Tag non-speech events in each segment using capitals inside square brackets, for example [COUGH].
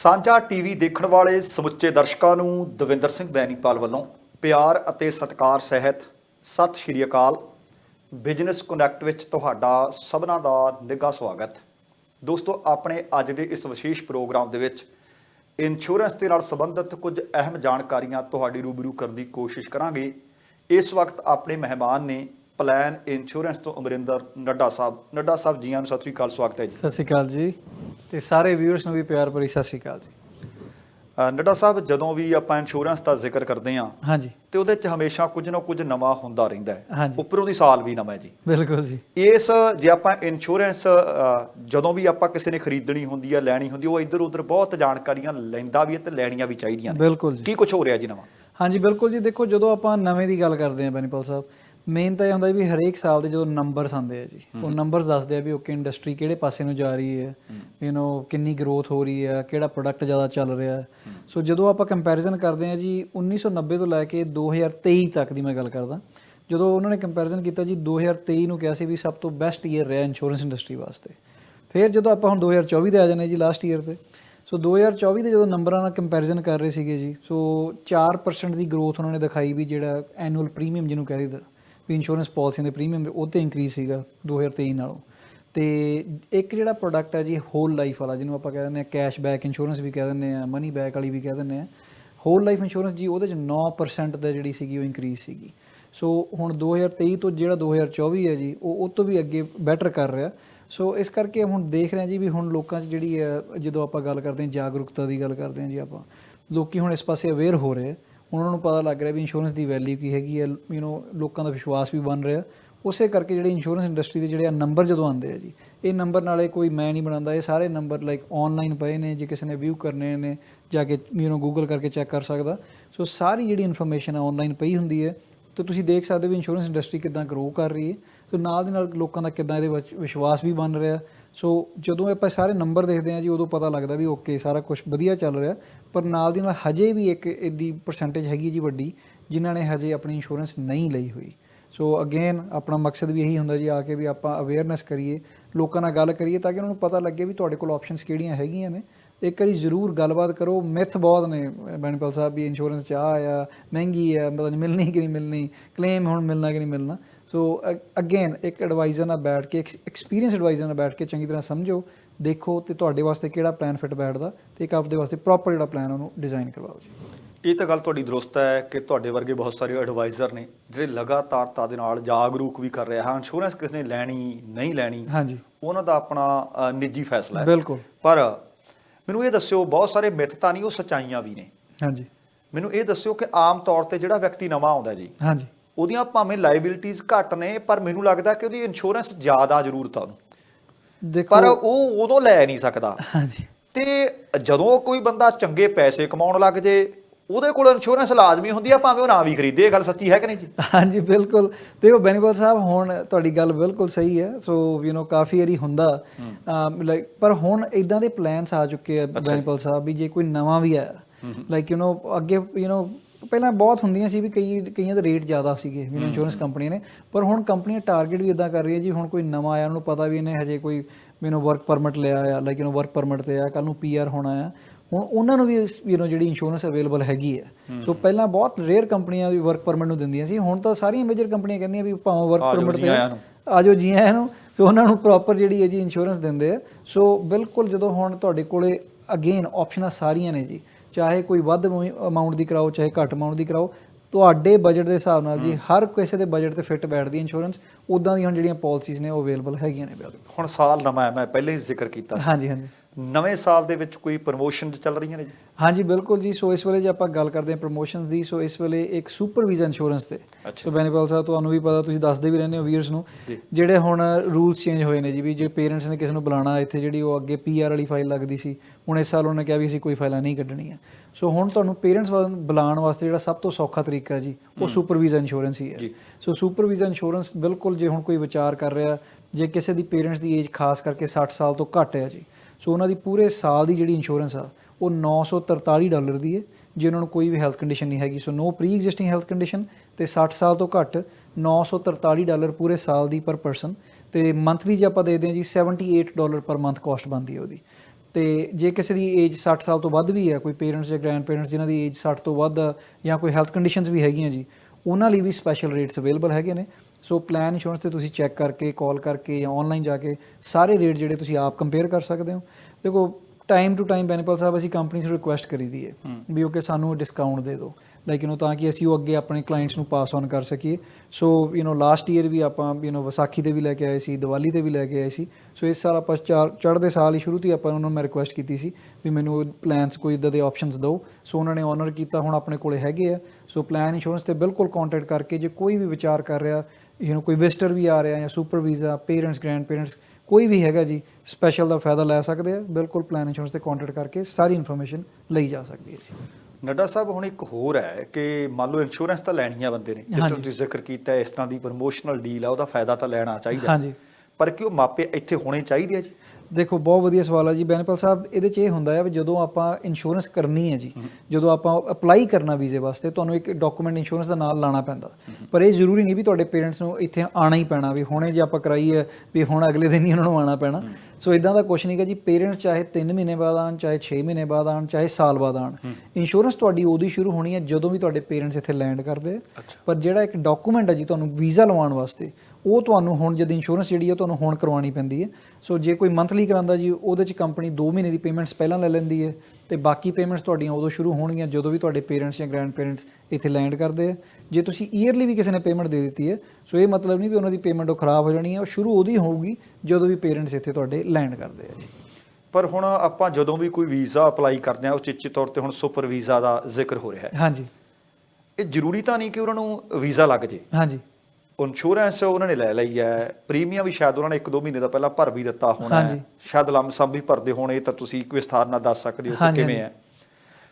ਸਾਂਝਾ ਟੀਵੀ ਦੇਖਣ ਵਾਲੇ ਸਮੁੱਚੇ ਦਰਸ਼ਕਾਂ ਨੂੰ ਦਵਿੰਦਰ ਸਿੰਘ ਬੈਣੀਪਾਲ ਵੱਲੋਂ ਪਿਆਰ ਅਤੇ ਸਤਿਕਾਰ ਸਹਿਤ ਸਤਿ ਸ਼੍ਰੀ ਅਕਾਲ। ਬਿਜ਼ਨਸ ਕਨੈਕਟ ਵਿੱਚ ਤੁਹਾਡਾ ਸਭਨਾਂ ਦਾ ਨਿੱਘਾ ਸਵਾਗਤ। ਦੋਸਤੋ, ਆਪਣੇ ਅੱਜ ਦੇ ਇਸ ਵਿਸ਼ੇਸ਼ ਪ੍ਰੋਗਰਾਮ ਦੇ ਵਿੱਚ ਇੰਸ਼ੋਰੈਂਸ ਦੇ ਨਾਲ ਸੰਬੰਧਿਤ ਕੁਝ ਅਹਿਮ ਜਾਣਕਾਰੀਆਂ ਤੁਹਾਡੀ ਰੂਬਰੂ ਕਰਨ ਦੀ ਕੋਸ਼ਿਸ਼ ਕਰਾਂਗੇ। ਇਸ ਵਕਤ ਆਪਣੇ ਮਹਿਮਾਨ ਨੇ ਪਲਾਨ ਇੰਸ਼ੋਰੈਂਸ ਤੋਂ ਅਮਰਿੰਦਰ ਨੱਡਾ ਸਾਹਿਬ। ਨੱਡਾ ਸਾਹਿਬ ਜੀਆਂ ਨੂੰ ਸਤਿ ਸ਼੍ਰੀ ਅਕਾਲ, ਸਵਾਗਤ ਹੈ ਜੀ। ਸਤਿ ਸ਼੍ਰੀ ਅਕਾਲ ਜੀ। ਤੇ ਸਾਰੇ ਵਿਊਅਰਸ ਨੂੰ ਵੀ ਪਿਆਰ ਭਰੀ ਸਤਿ ਸ਼੍ਰੀ ਅਕਾਲ ਜੀ। ਨੱਡਾ ਸਾਹਿਬ ਜਦੋਂ ਵੀ ਆਪਾਂ ਇੰਸ਼ੋਰੈਂਸ ਦਾ ਜ਼ਿਕਰ ਕਰਦੇ ਹਾਂ ਹਾਂਜੀ। ਤੇ ਉਹਦੇ 'ਚ ਹਮੇਸ਼ਾ ਕੁਝ ਨਾ ਕੁਝ ਨਵਾਂ ਹੁੰਦਾ ਰਹਿੰਦਾ ਹੈ। ਉੱਪਰੋਂ ਦੀ ਸਾਲ ਵੀ ਨਵਾਂ ਹੈ ਜੀ। ਬਿਲਕੁਲ ਜੀ। ਇਸ ਜੇ ਆਪਾਂ ਇੰਸ਼ੋਰੈਂਸ ਜਦੋਂ ਵੀ ਆਪਾਂ ਕਿਸੇ ਨੇ ਖਰੀਦਣੀ ਹੁੰਦੀ ਹੈ ਲੈਣੀ ਹੁੰਦੀ ਉਹ ਇੱਧਰ ਉੱਧਰ ਬਹੁਤ ਜਾਣਕਾਰੀਆਂ ਲੈਂਦਾ ਵੀ ਹੈ ਤੇ ਲੈਣੀਆਂ ਵੀ ਚਾਹੀਦੀਆਂ ਨੇ। ਬਿਲਕੁਲ ਜੀ। ਕੀ ਕੁਝ ਹੋ ਰਿਹਾ ਜੀ ਨਵਾਂ? ਹਾਂਜੀ ਬਿਲਕੁਲ ਜੀ। ਦੇਖੋ ਜਦੋਂ ਆਪਾਂ ਨਵੇਂ ਦੀ ਗੱਲ ਕਰਦੇ ਹਾਂ ਬੈਨੀਪਾਲ ਸਾਹਿਬ ਮੇਨ ਤਾਂ ਇਹ ਹੁੰਦਾ ਵੀ ਹਰੇਕ ਸਾਲ ਦੇ ਜਦੋਂ ਨੰਬਰਸ ਆਉਂਦੇ ਆ ਜੀ ਉਹ ਨੰਬਰਸ ਦੱਸਦੇ ਆ ਵੀ ਓਕੇ ਇੰਡਸਟਰੀ ਕਿਹੜੇ ਪਾਸੇ ਨੂੰ ਜਾ ਰਹੀ ਹੈ ਯੂ نو ਕਿੰਨੀ ਗਰੋਥ ਹੋ ਰਹੀ ਹੈ ਕਿਹੜਾ ਪ੍ਰੋਡਕਟ ਜ਼ਿਆਦਾ ਚੱਲ ਰਿਹਾ ਹੈ। ਸੋ ਜਦੋਂ ਆਪਾਂ ਕੰਪੈਰੀਜ਼ਨ ਕਰਦੇ ਆ ਜੀ 1990 ਤੋਂ ਲੈ ਕੇ 2023 ਤੱਕ ਦੀ ਮੈਂ ਗੱਲ ਕਰਦਾ ਜਦੋਂ ਉਹਨਾਂ ਨੇ ਕੰਪੈਰੀਜ਼ਨ ਕੀਤਾ ਜੀ 2023 ਨੂੰ ਕਿਹਾ ਸੀ ਵੀ ਸਭ ਤੋਂ ਬੈਸਟ ਈਅਰ ਰਿਹਾ ਇੰਸ਼ੋਰੈਂਸ ਇੰਡਸਟਰੀ ਵਾਸਤੇ। ਫਿਰ ਜਦੋਂ ਆਪਾਂ ਹੁਣ 2024 ਦੇ ਆ ਜਾਂਦੇ ਜੀ ਲਾਸਟ ਈਅਰ ਤੇ ਸੋ 2024 ਦੇ ਜਦੋਂ ਨੰਬਰਾਂ ਨਾਲ ਕੰਪੈਰੀਜ਼ਨ ਕਰ ਰਹੇ ਸੀਗੇ ਜੀ ਸੋ 4% ਦੀ ਗਰੋਥ ਉਹਨਾਂ ਨੇ ਦਿਖਾਈ ਵੀ ਜਿਹੜਾ ਐਨੂਅਲ ਪ੍ਰੀਮੀਅਮ ਜਿਹਨੂੰ ਕਹਿ ਦਿੰਦਾ ਵੀ ਇੰਸ਼ੋਰੈਂਸ ਪਾਲਿਸੀ ਦੇ ਪ੍ਰੀਮੀਅਮ ਉਹ ਤੇ ਇਨਕਰੀਜ਼ ਸੀਗਾ 2023 ਨਾਲੋਂ। ਤੇ ਇੱਕ ਜਿਹੜਾ ਪ੍ਰੋਡਕਟ ਹੈ ਜੀ ਹੋਲ ਲਾਈਫ ਵਾਲਾ, ਜਿਹਨੂੰ ਆਪਾਂ ਕਹਿ ਦਿੰਦੇ ਆ ਕੈਸ਼ ਬੈਕ ਇੰਸ਼ੋਰੈਂਸ ਵੀ ਕਹਿ ਦਿੰਦੇ ਆ ਮਨੀ ਬੈਕ ਵਾਲੀ ਵੀ ਕਹਿ ਦਿੰਦੇ ਆ ਹੋਲ ਲਾਈਫ ਇੰਸ਼ੋਰੈਂਸ ਜੀ, ਉਹਦੇ ਚ 9% ਦਾ ਜਿਹੜੀ ਸੀਗੀ ਉਹ ਇੰਕਰੀਜ਼ ਸੀਗੀ। ਸੋ ਹੁਣ 2023 ਤੋਂ ਜਿਹੜਾ 2024 ਹੈ ਜੀ, ਉਹ ਉਹ ਤੋਂ ਵੀ ਅੱਗੇ ਬੈਟਰ ਕਰ ਰਿਹਾ। ਸੋ ਇਸ ਕਰਕੇ ਹੁਣ ਦੇਖ ਰਹੇ ਹਾਂ ਜੀ ਵੀ ਹੁਣ ਲੋਕਾਂ 'ਚ ਜਿਹੜੀ ਹੈ ਜਦੋਂ ਆਪਾਂ ਗੱਲ ਕਰਦੇ ਹਾਂ ਜਾਗਰੂਕਤਾ ਦੀ ਗੱਲ ਕਰਦੇ ਹਾਂ ਜੀ ਆਪਾਂ, ਲੋਕੀ ਹੁਣ ਇਸ ਪਾਸੇ ਅਵੇਅਰ ਹੋ ਰਹੇ ਆ। ਉਹਨਾਂ ਨੂੰ ਪਤਾ ਲੱਗ ਰਿਹਾ ਵੀ ਇੰਸ਼ੋਰੈਂਸ ਦੀ ਵੈਲਿਊ ਕੀ ਹੈਗੀ ਹੈ ਯੂ نو ਲੋਕਾਂ ਦਾ ਵਿਸ਼ਵਾਸ ਵੀ ਬਣ ਰਿਹਾ ਉਸੇ ਕਰਕੇ ਜਿਹੜੇ ਇੰਸ਼ੋਰੈਂਸ ਇੰਡਸਟਰੀ ਦੇ ਜਿਹੜੇ ਨੰਬਰ ਜਦੋਂ ਆਉਂਦੇ ਆ ਜੀ ਇਹ ਨੰਬਰ ਨਾਲੇ ਕੋਈ ਮੈਂ ਨਹੀਂ ਬਣਾਉਂਦਾ ਇਹ ਸਾਰੇ ਨੰਬਰ ਲਾਈਕ ਆਨਲਾਈਨ ਪਏ ਨੇ ਜੇ ਕਿਸੇ ਨੇ ਵਿਊ ਕਰਨੇ ਨੇ ਜਾ ਕੇ ਯੂ نو ਗੂਗਲ ਕਰਕੇ ਚੈੱਕ ਕਰ ਸਕਦਾ ਸੋ ਸਾਰੀ ਜਿਹੜੀ ਇਨਫੋਰਮੇਸ਼ਨ ਹੈ ਆਨਲਾਈਨ ਪਈ ਹੁੰਦੀ ਹੈ ਤੇ ਤੁਸੀਂ ਦੇਖ ਸਕਦੇ ਹੋ ਵੀ ਇੰਸ਼ੋਰੈਂਸ ਇੰਡਸਟਰੀ ਕਿਦਾਂ ਗਰੋ ਕਰ ਰਹੀ ਹੈ ਸੋ ਨਾਲ ਦੇ ਨਾਲ ਲੋਕਾਂ ਦਾ ਕਿਦਾਂ ਇਹਦੇ ਵਿੱਚ ਵਿਸ਼ਵਾਸ ਵੀ ਬਣ ਰਿਹਾ ਸੋ ਜਦੋਂ ਆਪਾਂ ਸਾਰੇ ਨੰਬਰ ਦੇਖਦੇ ਹਾਂ ਜੀ, ਉਦੋਂ ਪਤਾ ਲੱਗਦਾ ਵੀ ਓਕੇ ਸਾਰਾ ਕੁਝ ਵਧੀਆ ਚੱਲ ਰਿਹਾ। ਪਰ ਨਾਲ ਦੀ ਨਾਲ ਹਜੇ ਵੀ ਇੱਕ ਇਹਦੀ ਪਰਸੈਂਟੇਜ ਹੈਗੀ ਜੀ ਵੱਡੀ, ਜਿਨ੍ਹਾਂ ਨੇ ਹਜੇ ਆਪਣੀ ਇੰਸ਼ੋਰੈਂਸ ਨਹੀਂ ਲਈ ਹੋਈ। ਸੋ ਅਗੇਨ ਆਪਣਾ ਮਕਸਦ ਵੀ ਇਹੀ ਹੁੰਦਾ ਜੀ, ਆ ਕੇ ਵੀ ਆਪਾਂ ਅਵੇਅਰਨੈਸ ਕਰੀਏ, ਲੋਕਾਂ ਨਾਲ ਗੱਲ ਕਰੀਏ, ਤਾਂ ਕਿ ਉਹਨਾਂ ਨੂੰ ਪਤਾ ਲੱਗੇ ਵੀ ਤੁਹਾਡੇ ਕੋਲ ਆਪਸ਼ਨਸ ਕਿਹੜੀਆਂ ਹੈਗੀਆਂ ਨੇ। ਇੱਕ ਵਾਰੀ ਜ਼ਰੂਰ ਗੱਲਬਾਤ ਕਰੋ ਮਿਥ ਬਹੁਤ ਨੇ, ਬੈਨੀਪਲ ਸਾਹਿਬ ਵੀ ਇੰਸ਼ੋਰੈਂਸ ਚ ਆ ਆ ਮਹਿੰਗੀ ਆ, ਪਤਾ ਨਹੀਂ ਮਿਲਣੀ ਕਿ ਨਹੀਂ ਮਿਲਣੀ ਕਲੇਮ ਹੁਣ ਮਿਲਣਾ ਕਿ ਨਹੀਂ ਮਿਲਣਾ। ਸੋ ਅਗੇਨ ਇੱਕ ਐਡਵਾਈਜ਼ਰ ਨਾਲ ਬੈਠ ਕੇ ਐਕਸਪੀਰੀਅੰਸ ਐਡਵਾਈਜ਼ਰ ਨਾਲ ਬੈਠ ਕੇ ਚੰਗੀ ਤਰ੍ਹਾਂ ਸਮਝੋ ਦੇਖੋ ਤੇ ਤੁਹਾਡੇ ਵਾਸਤੇ ਕਿਹੜਾ ਪਲਾਨ ਫਿੱਟ ਬੈਠਦਾ ਤੇ ਇੱਕ ਆਪਦੇ ਵਾਸਤੇ ਪ੍ਰੋਪਰ ਜਿਹੜਾ ਪਲਾਨ ਉਹਨੂੰ ਡਿਜ਼ਾਈਨ ਕਰਵਾਓ ਜੀ। ਇਹ ਤਾਂ ਗੱਲ ਤੁਹਾਡੀ ਦਰੁਸਤ ਹੈ ਕਿ ਤੁਹਾਡੇ ਵਰਗੇ ਬਹੁਤ ਸਾਰੇ ਐਡਵਾਈਜ਼ਰ ਨੇ ਜਿਹੜੇ ਲਗਾਤਾਰਤਾ ਦੇ ਨਾਲ ਜਾਗਰੂਕ ਵੀ ਕਰ ਰਹੇ ਹਨ ਇੰਸ਼ੋਰੈਂਸ ਕਿਸ ਨੇ ਲੈਣੀ ਨਹੀਂ ਲੈਣੀ ਹਾਂਜੀ। ਉਹਨਾਂ ਦਾ ਆਪਣਾ ਨਿੱਜੀ ਫੈਸਲਾ ਹੈ। ਬਿਲਕੁਲ। ਪਰ ਮੈਨੂੰ ਇਹ ਦੱਸਿਓ ਬਹੁਤ ਸਾਰੇ ਮਿੱਥ ਤਾਂ ਨਹੀਂ ਉਹ ਸਚਾਈਆਂ ਵੀ ਨੇ। ਹਾਂਜੀ। ਮੈਨੂੰ ਇਹ ਦੱਸਿਓ ਕਿ ਆਮ ਤੌਰ ਤੇ ਜਿਹੜਾ ਵਿਅਕਤੀ ਨਵਾਂ ਆਉਂਦਾ ਜੀ ਹਾਂਜੀ। ਉਹਦੀਆਂ ਭਾਵੇਂ ਲਾਇਬਿਲਿਟੀਆਂ ਘੱਟ ਨੇ ਪਰ ਮੈਨੂੰ ਲੱਗਦਾ ਕਿ ਉਹਦੀ ਇੰਸ਼ੋਰੈਂਸ ਜ਼ਿਆਦਾ ਜ਼ਰੂਰਤ ਆ ਉਹਨੂੰ ਦੇਖੋ ਪਰ ਉਹ ਉਦੋਂ ਲੈ ਨਹੀਂ ਸਕਦਾ ਹਾਂਜੀ ਤੇ ਜਦੋਂ ਕੋਈ ਬੰਦਾ ਚੰਗੇ ਪੈਸੇ ਕਮਾਉਣ ਲੱਗ ਜੇ ਉਹਦੇ ਕੋਲ ਇੰਸ਼ੋਰੈਂਸ ਲਾਜ਼ਮੀ ਹੁੰਦੀ ਆ ਭਾਵੇਂ ਉਹ ਨਾ ਵੀ ਖਰੀਦੇ ਇਹ ਗੱਲ ਸੱਚੀ ਹੈ ਕਿ ਨਹੀਂ ਜੀ ਹਾਂਜੀ ਬਿਲਕੁਲ ਦੇਖੋ ਬੈਨੀਪਲ ਸਾਹਿਬ ਹੁਣ ਤੁਹਾਡੀ ਗੱਲ ਬਿਲਕੁਲ ਸਹੀ ਹੈ ਸੋ ਯੂ نو ਕਾਫੀ ਏਰੀ ਹੁੰਦਾ ਲਾਈਕ ਪਰ ਹੁਣ ਇਦਾਂ ਦੇ ਪਲਾਨਸ ਆ ਚੁੱਕੇ ਆ ਬੈਨੀਪਲ ਸਾਹਿਬ ਵੀ ਜੇ ਕੋਈ ਨਵਾਂ ਵੀ ਆਇਆ ਲਾਈਕ ਯੂ نو ਅੱਗੇ ਯੂ نو ਪਹਿਲਾਂ ਬਹੁਤ ਹੁੰਦੀਆਂ ਸੀ ਵੀ ਕਈ ਕਈਆਂ ਦੇ ਰੇਟ ਜ਼ਿਆਦਾ ਸੀਗੇ ਜਿਵੇਂ ਇੰਸ਼ੋਰੈਂਸ ਕੰਪਨੀਆਂ ਨੇ। ਪਰ ਹੁਣ ਕੰਪਨੀਆਂ ਟਾਰਗੇਟ ਵੀ ਇਦਾਂ ਕਰ ਰਹੀਆਂ ਜੀ ਹੁਣ ਕੋਈ ਨਵਾਂ ਆਇਆ ਉਹਨੂੰ ਪਤਾ ਵੀ ਇਹਨੇ ਹਜੇ ਕੋਈ ਮੈਨੂੰ ਵਰਕ ਪਰਮਿਟ ਲਿਆ ਆ ਲਾਈਕ ਇਹਨੂੰ ਵਰਕ ਪਰਮਿਟ ਤੇ ਆ ਕੱਲ ਨੂੰ ਪੀਆਰ ਹੋਣਾ ਆ। ਹੁਣ ਉਹਨਾਂ ਨੂੰ ਵੀ ਯੂ نو ਜਿਹੜੀ ਇੰਸ਼ੋਰੈਂਸ ਅਵੇਲੇਬਲ ਹੈਗੀ ਹੈ। ਸੋ ਪਹਿਲਾਂ ਬਹੁਤ ਰੇਅਰ ਕੰਪਨੀਆਂ ਵੀ ਵਰਕ ਪਰਮਿਟ ਨੂੰ ਦਿੰਦੀਆਂ ਸੀ ਹੁਣ ਤਾਂ ਸਾਰੀਆਂ ਮੇਜਰ ਕੰਪਨੀਆਂ ਕਹਿੰਦੀਆਂ ਵੀ ਭਾਵੇਂ ਵਰਕ ਪਰਮਿਟ ਤੇ ਆਜੋ ਜੀ ਆਇਆਂ ਨੂੰ। ਸੋ ਉਹਨਾਂ ਨੂੰ ਪ੍ਰੋਪਰ ਜਿਹੜੀ ਹੈ ਜੀ ਇੰਸ਼ੋਰੈਂਸ ਦਿੰਦੇ ਆ। ਸੋ ਬਿਲਕੁਲ ਜਦੋਂ ਹੁਣ ਤੁਹਾਡੇ ਕੋਲੇ ਅਗੇਨ ਆਪਸ਼ਨਾਂ ਸਾਰੀਆਂ ਨੇ ਜੀ ਚਾਹੇ ਕੋਈ ਵੱਧ ਅਮਾਉਂਟ ਦੀ ਕਰਾਓ ਚਾਹੇ ਘੱਟ ਅਮਾਉਂਟ ਦੀ ਕਰਾਓ ਤੁਹਾਡੇ ਬਜਟ ਦੇ ਹਿਸਾਬ ਨਾਲ ਜੀ ਹਰ ਕਿਸੇ ਦੇ ਬਜਟ ਤੇ ਫਿੱਟ ਬੈਠਦੀ ਇੰਸ਼ੋਰੈਂਸ ਉਦਾਂ ਦੀਆਂ ਹੁਣ ਜਿਹੜੀਆਂ ਪਾਲਿਸੀਜ਼ ਨੇ ਉਹ ਅਵੇਲੇਬਲ ਹੈਗੀਆਂ ਨੇ ਹੁਣ ਸਾਲ ਨਵਾਂ ਹੈ ਮੈਂ ਪਹਿਲਾਂ ਹੀ ਜ਼ਿਕਰ ਕੀਤਾ। ਹਾਂਜੀ ਹਾਂਜੀ। ਨਵੇਂ ਸਾਲ ਦੇ ਵਿੱਚ ਕੋਈ ਪ੍ਰਮੋਸ਼ਨ ਚੱਲ ਰਹੀਆਂ ਨੇ ਜੀ ਹਾਂਜੀ ਬਿਲਕੁਲ ਜੀ ਸੋ ਇਸ ਵੇਲੇ ਜੇ ਆਪਾਂ ਗੱਲ ਕਰਦੇ ਹਾਂ ਪ੍ਰੋਮੋਸ਼ਨਸ ਦੀ ਸੋ ਇਸ ਵੇਲੇ ਇੱਕ ਸੁਪਰ ਵੀਜ਼ਾ ਇੰਸ਼ੋਰੈਂਸ ਤੇ। ਸੋ ਬੈਨੀਪਾਲ ਸਾਹਿਬ ਤੁਹਾਨੂੰ ਵੀ ਪਤਾ ਤੁਸੀਂ ਦੱਸਦੇ ਵੀ ਰਹਿੰਦੇ ਹੋ ਵੀਅਰਸ ਨੂੰ। ਜਿਹੜੇ ਹੁਣ ਰੂਲਸ ਚੇਂਜ ਹੋਏ ਨੇ ਜੀ ਵੀ ਜੇ ਪੇਰੈਂਟਸ ਨੇ ਕਿਸੇ ਨੂੰ ਬੁਲਾਣਾ ਇੱਥੇ ਜਿਹੜੀ ਉਹ ਅੱਗੇ ਪੀਆਰ ਵਾਲੀ ਫਾਈਲ ਲੱਗਦੀ ਸੀ ਹੁਣ ਇਸ ਸਾਲ ਉਹਨੇ ਕਿਹਾ ਵੀ ਅਸੀਂ ਕੋਈ ਫਾਈਲਾਂ ਨਹੀਂ ਕੱਢਣੀਆਂ ਸੋ ਹੁਣ ਤੁਹਾਨੂੰ ਪੇਰੈਂਟਸ ਬੁਲਾਉਣ ਵਾਸਤੇ ਜਿਹੜਾ ਸਭ ਤੋਂ ਸੌਖਾ ਤਰੀਕਾ ਜੀ ਉਹ ਸੁਪਰ ਵੀਜ਼ਾ ਇੰਸ਼ੋਰੈਂਸ ਹੀ ਹੈ। ਸੋ ਸੁਪਰ ਵੀਜ਼ਾ ਇੰਸ਼ੋਰੈਂਸ ਬਿਲਕੁਲ ਜੇ ਹੁਣ ਕੋਈ ਵਿਚਾਰ ਕਰ ਰਿਹਾ ਜੇ ਕਿਸੇ ਦੀ ਪੇਰੈਂਟਸ ਦੀ ਏਜ ਖਾਸ ਕਰਕੇ 60 ਸਾਲ ਤੋਂ ਘੱਟ ਹੈ ਜੀ ਸੋ ਉਹਨਾਂ ਦੀ ਪੂਰੇ ਸਾਲ ਦੀ ਜਿਹੜੀ ਇੰਸ਼ੋਰੈਂਸ ਆ ਉਹ 943 ਡਾਲਰ ਦੀ ਹੈ ਜੇ ਉਹਨਾਂ ਨੂੰ ਕੋਈ ਵੀ ਹੈਲਥ ਕੰਡੀਸ਼ਨ ਨਹੀਂ ਹੈਗੀ। So no pre existing health condition ਤੇ 60 ਸਾਲ ਤੋਂ ਘੱਟ 943 ਡਾਲਰ ਪੂਰੇ ਸਾਲ ਦੀ ਪਰ ਪਰਸਨ ਤੇ ਮੰਥਲੀ ਜੇ ਆਪਾਂ ਦੇਖਦੇ ਹਾਂ ਜੀ 78 ਡਾਲਰ ਪਰ ਮੰਥ ਕਾਸਟ ਬਣਦੀ ਹੈ ਉਹਦੀ। ਤੇ ਜੇ ਕਿਸੇ ਦੀ ਏਜ 60 ਸਾਲ ਤੋਂ ਵੱਧ ਵੀ ਹੈ ਕੋਈ ਪੇਰੈਂਟਸ ਜਾਂ ਗ੍ਰੈਂਡ ਪੇਰੈਂਟਸ ਜਿਨ੍ਹਾਂ ਦੀ ਏਜ 60 ਤੋਂ ਵੱਧ ਆ, ਜਾਂ ਕੋਈ ਹੈਲਥ ਕੰਡੀਸ਼ਨਸ ਵੀ ਹੈਗੀਆਂ ਜੀ ਉਹਨਾਂ ਲਈ ਵੀ ਸਪੈਸ਼ਲ ਰੇਟਸ ਅਵੇਲੇਬਲ ਹੈਗੇ ਨੇ। ਸੋ ਪਲਾਨ ਇੰਸ਼ੋਰੈਂਸ ਤੇ ਤੁਸੀਂ ਚੈੱਕ ਕਰਕੇ ਕਾਲ ਕਰਕੇ ਜਾਂ ਆਨਲਾਈਨ ਜਾ ਕੇ ਸਾਰੇ ਰੇਟ ਜਿਹੜੇ ਤੁਸੀਂ ਆਪ ਕੰਪੇਅਰ ਕਰ ਸਕਦੇ ਹੋ ਦੇਖੋ time to time Benipal sahib ਅਸੀਂ ਕੰਪਨੀ ਨੂੰ ਰਿਕੁਐਸਟ ਕਰੀਦੀ ਹੈ ਵੀ ਓਕੇ ਸਾਨੂੰ ਡਿਸਕਾਊਂਟ ਦੇ ਦਿਓ ਲਾਈਕ ਯੂ نو ਤਾਂ ਕਿ ਅਸੀਂ ਉਹ ਅੱਗੇ ਆਪਣੇ ਕਲਾਇੰਟਸ ਨੂੰ ਪਾਸ ਔਨ ਕਰ ਸਕੀਏ so you know last year ਵੀ ਆਪਾਂ ਯੂ نو ਵਿਸਾਖੀ ਤੇ ਵੀ ਲੈ ਕੇ ਆਏ ਸੀ ਦੀਵਾਲੀ ਤੇ ਵੀ ਲੈ ਕੇ ਆਏ ਸੀ ਸੋ ਇਸ ਸਾਲ ਆਪਾਂ ਚੜ੍ਹਦੇ ਸਾਲ ਹੀ ਸ਼ੁਰੂ ਤੋਂ ਹੀ ਆਪਾਂ ਉਹਨਾਂ ਨੂੰ ਮੈਂ ਰਿਕੁਐਸਟ ਕੀਤੀ ਸੀ ਵੀ ਮੈਨੂੰ ਪਲਾਨਸ ਕੋਈ ਇਦਾਂ ਦੇ ਆਪਸ਼ਨਸ ਦਿਓ ਸੋ ਉਹਨਾਂ ਨੇ ਆਨਰ ਕੀਤਾ ਹੁਣ ਆਪਣੇ ਕੋਲੇ ਹੈਗੇ ਆ ਸੋ ਪਲਾਨ ਇੰਸ਼ੋਰੈਂਸ ਤੇ ਬਿਲਕੁਲ ਕੰਟੈਕਟ ਕਰਕੇ ਜੇ ਕੋਈ ਵੀ ਵਿਚਾਰ ਕਰ ਰਿਹਾ ਯੂ نو ਕੋਈ ਵਿਜ਼ਟਰ ਵੀ ਆ ਰਿਹਾ ਜਾਂ super visa parents grandparents ਕੋਈ ਵੀ ਹੈਗਾ ਜੀ ਸਪੈਸ਼ਲ ਦਾ ਫਾਇਦਾ ਲੈ ਸਕਦੇ ਆ। ਬਿਲਕੁਲ ਪਲਾਨ ਇੰਸ਼ੋਰੈਂਸ ਤੇ ਕੰਟੈਕਟ ਕਰਕੇ ਸਾਰੀ ਇਨਫੋਰਮੇਸ਼ਨ ਲਈ ਜਾ ਸਕਦੀ ਹੈ ਜੀ। ਨੱਡਾ ਸਾਹਿਬ ਹੁਣ ਇੱਕ ਹੋਰ ਹੈ ਕਿ ਮੰਨ ਲਓ ਇੰਸ਼ੋਰੈਂਸ ਤਾਂ ਲੈਣੀ ਆ ਬੰਦੇ ਨੇ ਜਿਸ ਤਰ੍ਹਾਂ। ਤੁਸੀਂ ਜ਼ਿਕਰ ਕੀਤਾ ਇਸ ਤਰ੍ਹਾਂ ਦੀ ਪ੍ਰਮੋਸ਼ਨਲ ਡੀਲ ਆ ਉਹਦਾ ਫਾਇਦਾ ਤਾਂ ਲੈਣਾ ਚਾਹੀਦਾ। ਹਾਂਜੀ। ਪਰ ਕਿ ਉਹ ਮਾਪੇ ਇੱਥੇ ਹੋਣੇ ਚਾਹੀਦੇ ਆ ਜੀ? ਦੇਖੋ ਬਹੁਤ ਵਧੀਆ ਸਵਾਲ ਹੈ ਜੀ। ਬੈਨਪਲ ਸਾਹਿਬ ਇਹਦੇ 'ਚ ਇਹ ਹੁੰਦਾ ਹੈ ਵੀ ਜਦੋਂ ਆਪਾਂ ਇੰਸ਼ੋਰੈਂਸ ਕਰਨੀ ਹੈ ਜੀ ਜਦੋਂ ਆਪਾਂ ਅਪਲਾਈ ਕਰਨਾ ਵੀਜ਼ੇ ਵਾਸਤੇ ਤੁਹਾਨੂੰ ਇੱਕ ਡਾਕੂਮੈਂਟ ਇੰਸ਼ੋਰੈਂਸ ਦਾ ਨਾਲ ਲਾਣਾ ਪੈਂਦਾ। ਪਰ ਇਹ ਜ਼ਰੂਰੀ ਨਹੀਂ ਵੀ ਤੁਹਾਡੇ ਪੇਰੈਂਟਸ ਨੂੰ ਇੱਥੇ ਆਣਾ ਹੀ ਪੈਣਾ ਵੀ ਹੁਣੇ ਜੇ ਆਪਾਂ ਕਰਾਈ ਹੈ ਵੀ ਹੁਣ ਅਗਲੇ ਦਿਨ ਹੀ ਉਹਨਾਂ ਨੂੰ ਆਣਾ ਪੈਣਾ। ਸੋ ਇਦਾਂ ਦਾ ਕੁਝ ਨਹੀਂਗਾ ਜੀ। ਪੇਰੈਂਟਸ ਚਾਹੇ 3 ਮਹੀਨੇ ਬਾਅਦ ਆਣ ਚਾਹੇ 6 ਮਹੀਨੇ ਬਾਅਦ ਆਣ ਚਾਹੇ ਸਾਲ ਬਾਅਦ ਆਣ ਇੰਸ਼ੋਰੈਂਸ ਤੁਹਾਡੀ ਹੀ ਸ਼ੁਰੂ ਹੋਣੀ ਹੈ ਜਦੋਂ ਵੀ ਤੁਹਾਡੇ ਪੇਰੈਂਟਸ ਇੱਥੇ ਲੈਂਡ ਕਰਦੇ ਆ। ਪਰ ਜਿਹੜਾ ਇੱਕ ਡਾਕੂਮੈਂਟ ਹੈ ਜੀ ਤੁਹਾਨੂੰ ਵੀਜ਼ਾ ਲਵਾਉਣ ਵਾਸਤੇ ਉਹ ਤੁਹਾਨੂੰ ਹੁਣ ਜਦ ਇੰਸ਼ੋਰੈਂਸ ਜਿਹੜੀ ਹੈ ਤੁਹਾਨੂੰ ਹੁਣ ਕਰਵਾਉਣੀ ਪੈਂਦੀ ਹੈ। ਸੋ ਜੇ ਕੋਈ ਮੰਥਲੀ ਕਰਾਂਦਾ ਜੀ ਉਹਦੇ ਚ ਕੰਪਨੀ 2 ਮਹੀਨੇ ਦੀ ਪੇਮੈਂਟਸ ਪਹਿਲਾਂ ਲੈ ਲੈਂਦੀ ਹੈ ਤੇ ਬਾਕੀ ਪੇਮੈਂਟਸ ਤੁਹਾਡੀਆਂ ਉਦੋਂ ਸ਼ੁਰੂ ਹੋਣਗੀਆਂ ਜਦੋਂ ਵੀ ਤੁਹਾਡੇ ਪੇਰੈਂਟਸ ਜਾਂ ਗ੍ਰੈਂਡ ਪੇਰੈਂਟਸ ਇੱਥੇ ਲੈਂਡ ਕਰਦੇ ਆ। ਜੇ ਤੁਸੀਂ ਈਅਰਲੀ ਵੀ ਕਿਸੇ ਨੇ ਪੇਮੈਂਟ ਦੇ ਦਿੱਤੀ ਹੈ ਸੋ ਇਹ ਮਤਲਬ ਨਹੀਂ ਵੀ ਉਹਨਾਂ ਦੀ ਪੇਮੈਂਟ ਉਹ ਖਰਾਬ ਹੋ ਜਾਣੀ ਹੈ ਉਹ ਸ਼ੁਰੂ ਉਹਦੀ ਹੋਊਗੀ ਜਦੋਂ ਵੀ ਪੇਰੈਂਟਸ ਇੱਥੇ ਤੁਹਾਡੇ ਲੈਂਡ ਕਰਦੇ ਆ ਜੀ। ਪਰ ਹੁਣ ਆਪਾਂ ਜਦੋਂ ਵੀ ਕੋਈ ਵੀਜ਼ਾ ਅਪਲਾਈ ਕਰਦੇ ਆ ਉਹ ਚਿੱਚੇ ਤੌਰ ਤੇ ਹੁਣ ਸੁਪਰ ਵੀਜ਼ਾ ਦਾ ਜ਼ਿਕਰ ਹੋ ਰਿਹਾ ਹੈ। ਹਾਂਜੀ। ਇਹ ਜ਼ਰੂਰੀ ਤਾਂ ਨਹੀਂ ਕਿ ਉਹਨਾਂ ਨੂੰ ਵੀਜ਼ਾ ਲੱਗ ਜੇ। ਹਾਂਜੀ। ਇੰਸ਼ੋਰੈਂਸ ਉਹਨਾਂ ਨੇ ਲੈ ਲਈ ਹੈ। ਪ੍ਰੀਮੀਅਮ ਵੀ ਸ਼ਾਇਦ ਉਹਨਾਂ ਨੇ 1-2 ਮਹੀਨੇ ਦਾ ਪਹਿਲਾਂ ਭਰ ਵੀ ਦਿੱਤਾ ਹੋਣਾ। ਹੈ। ਸ਼ਾਇਦ ਲੰਮਸਮ ਵੀ ਭਰਦੇ ਹੋਣੇ ਤਾਂ ਤੁਸੀਂ ਕੋਈ ਵਿਸਥਾਰ ਨਾਲ ਦੱਸ ਸਕਦੇ ਹੋ ਕਿ ਕਿਵੇਂ ਹੈ।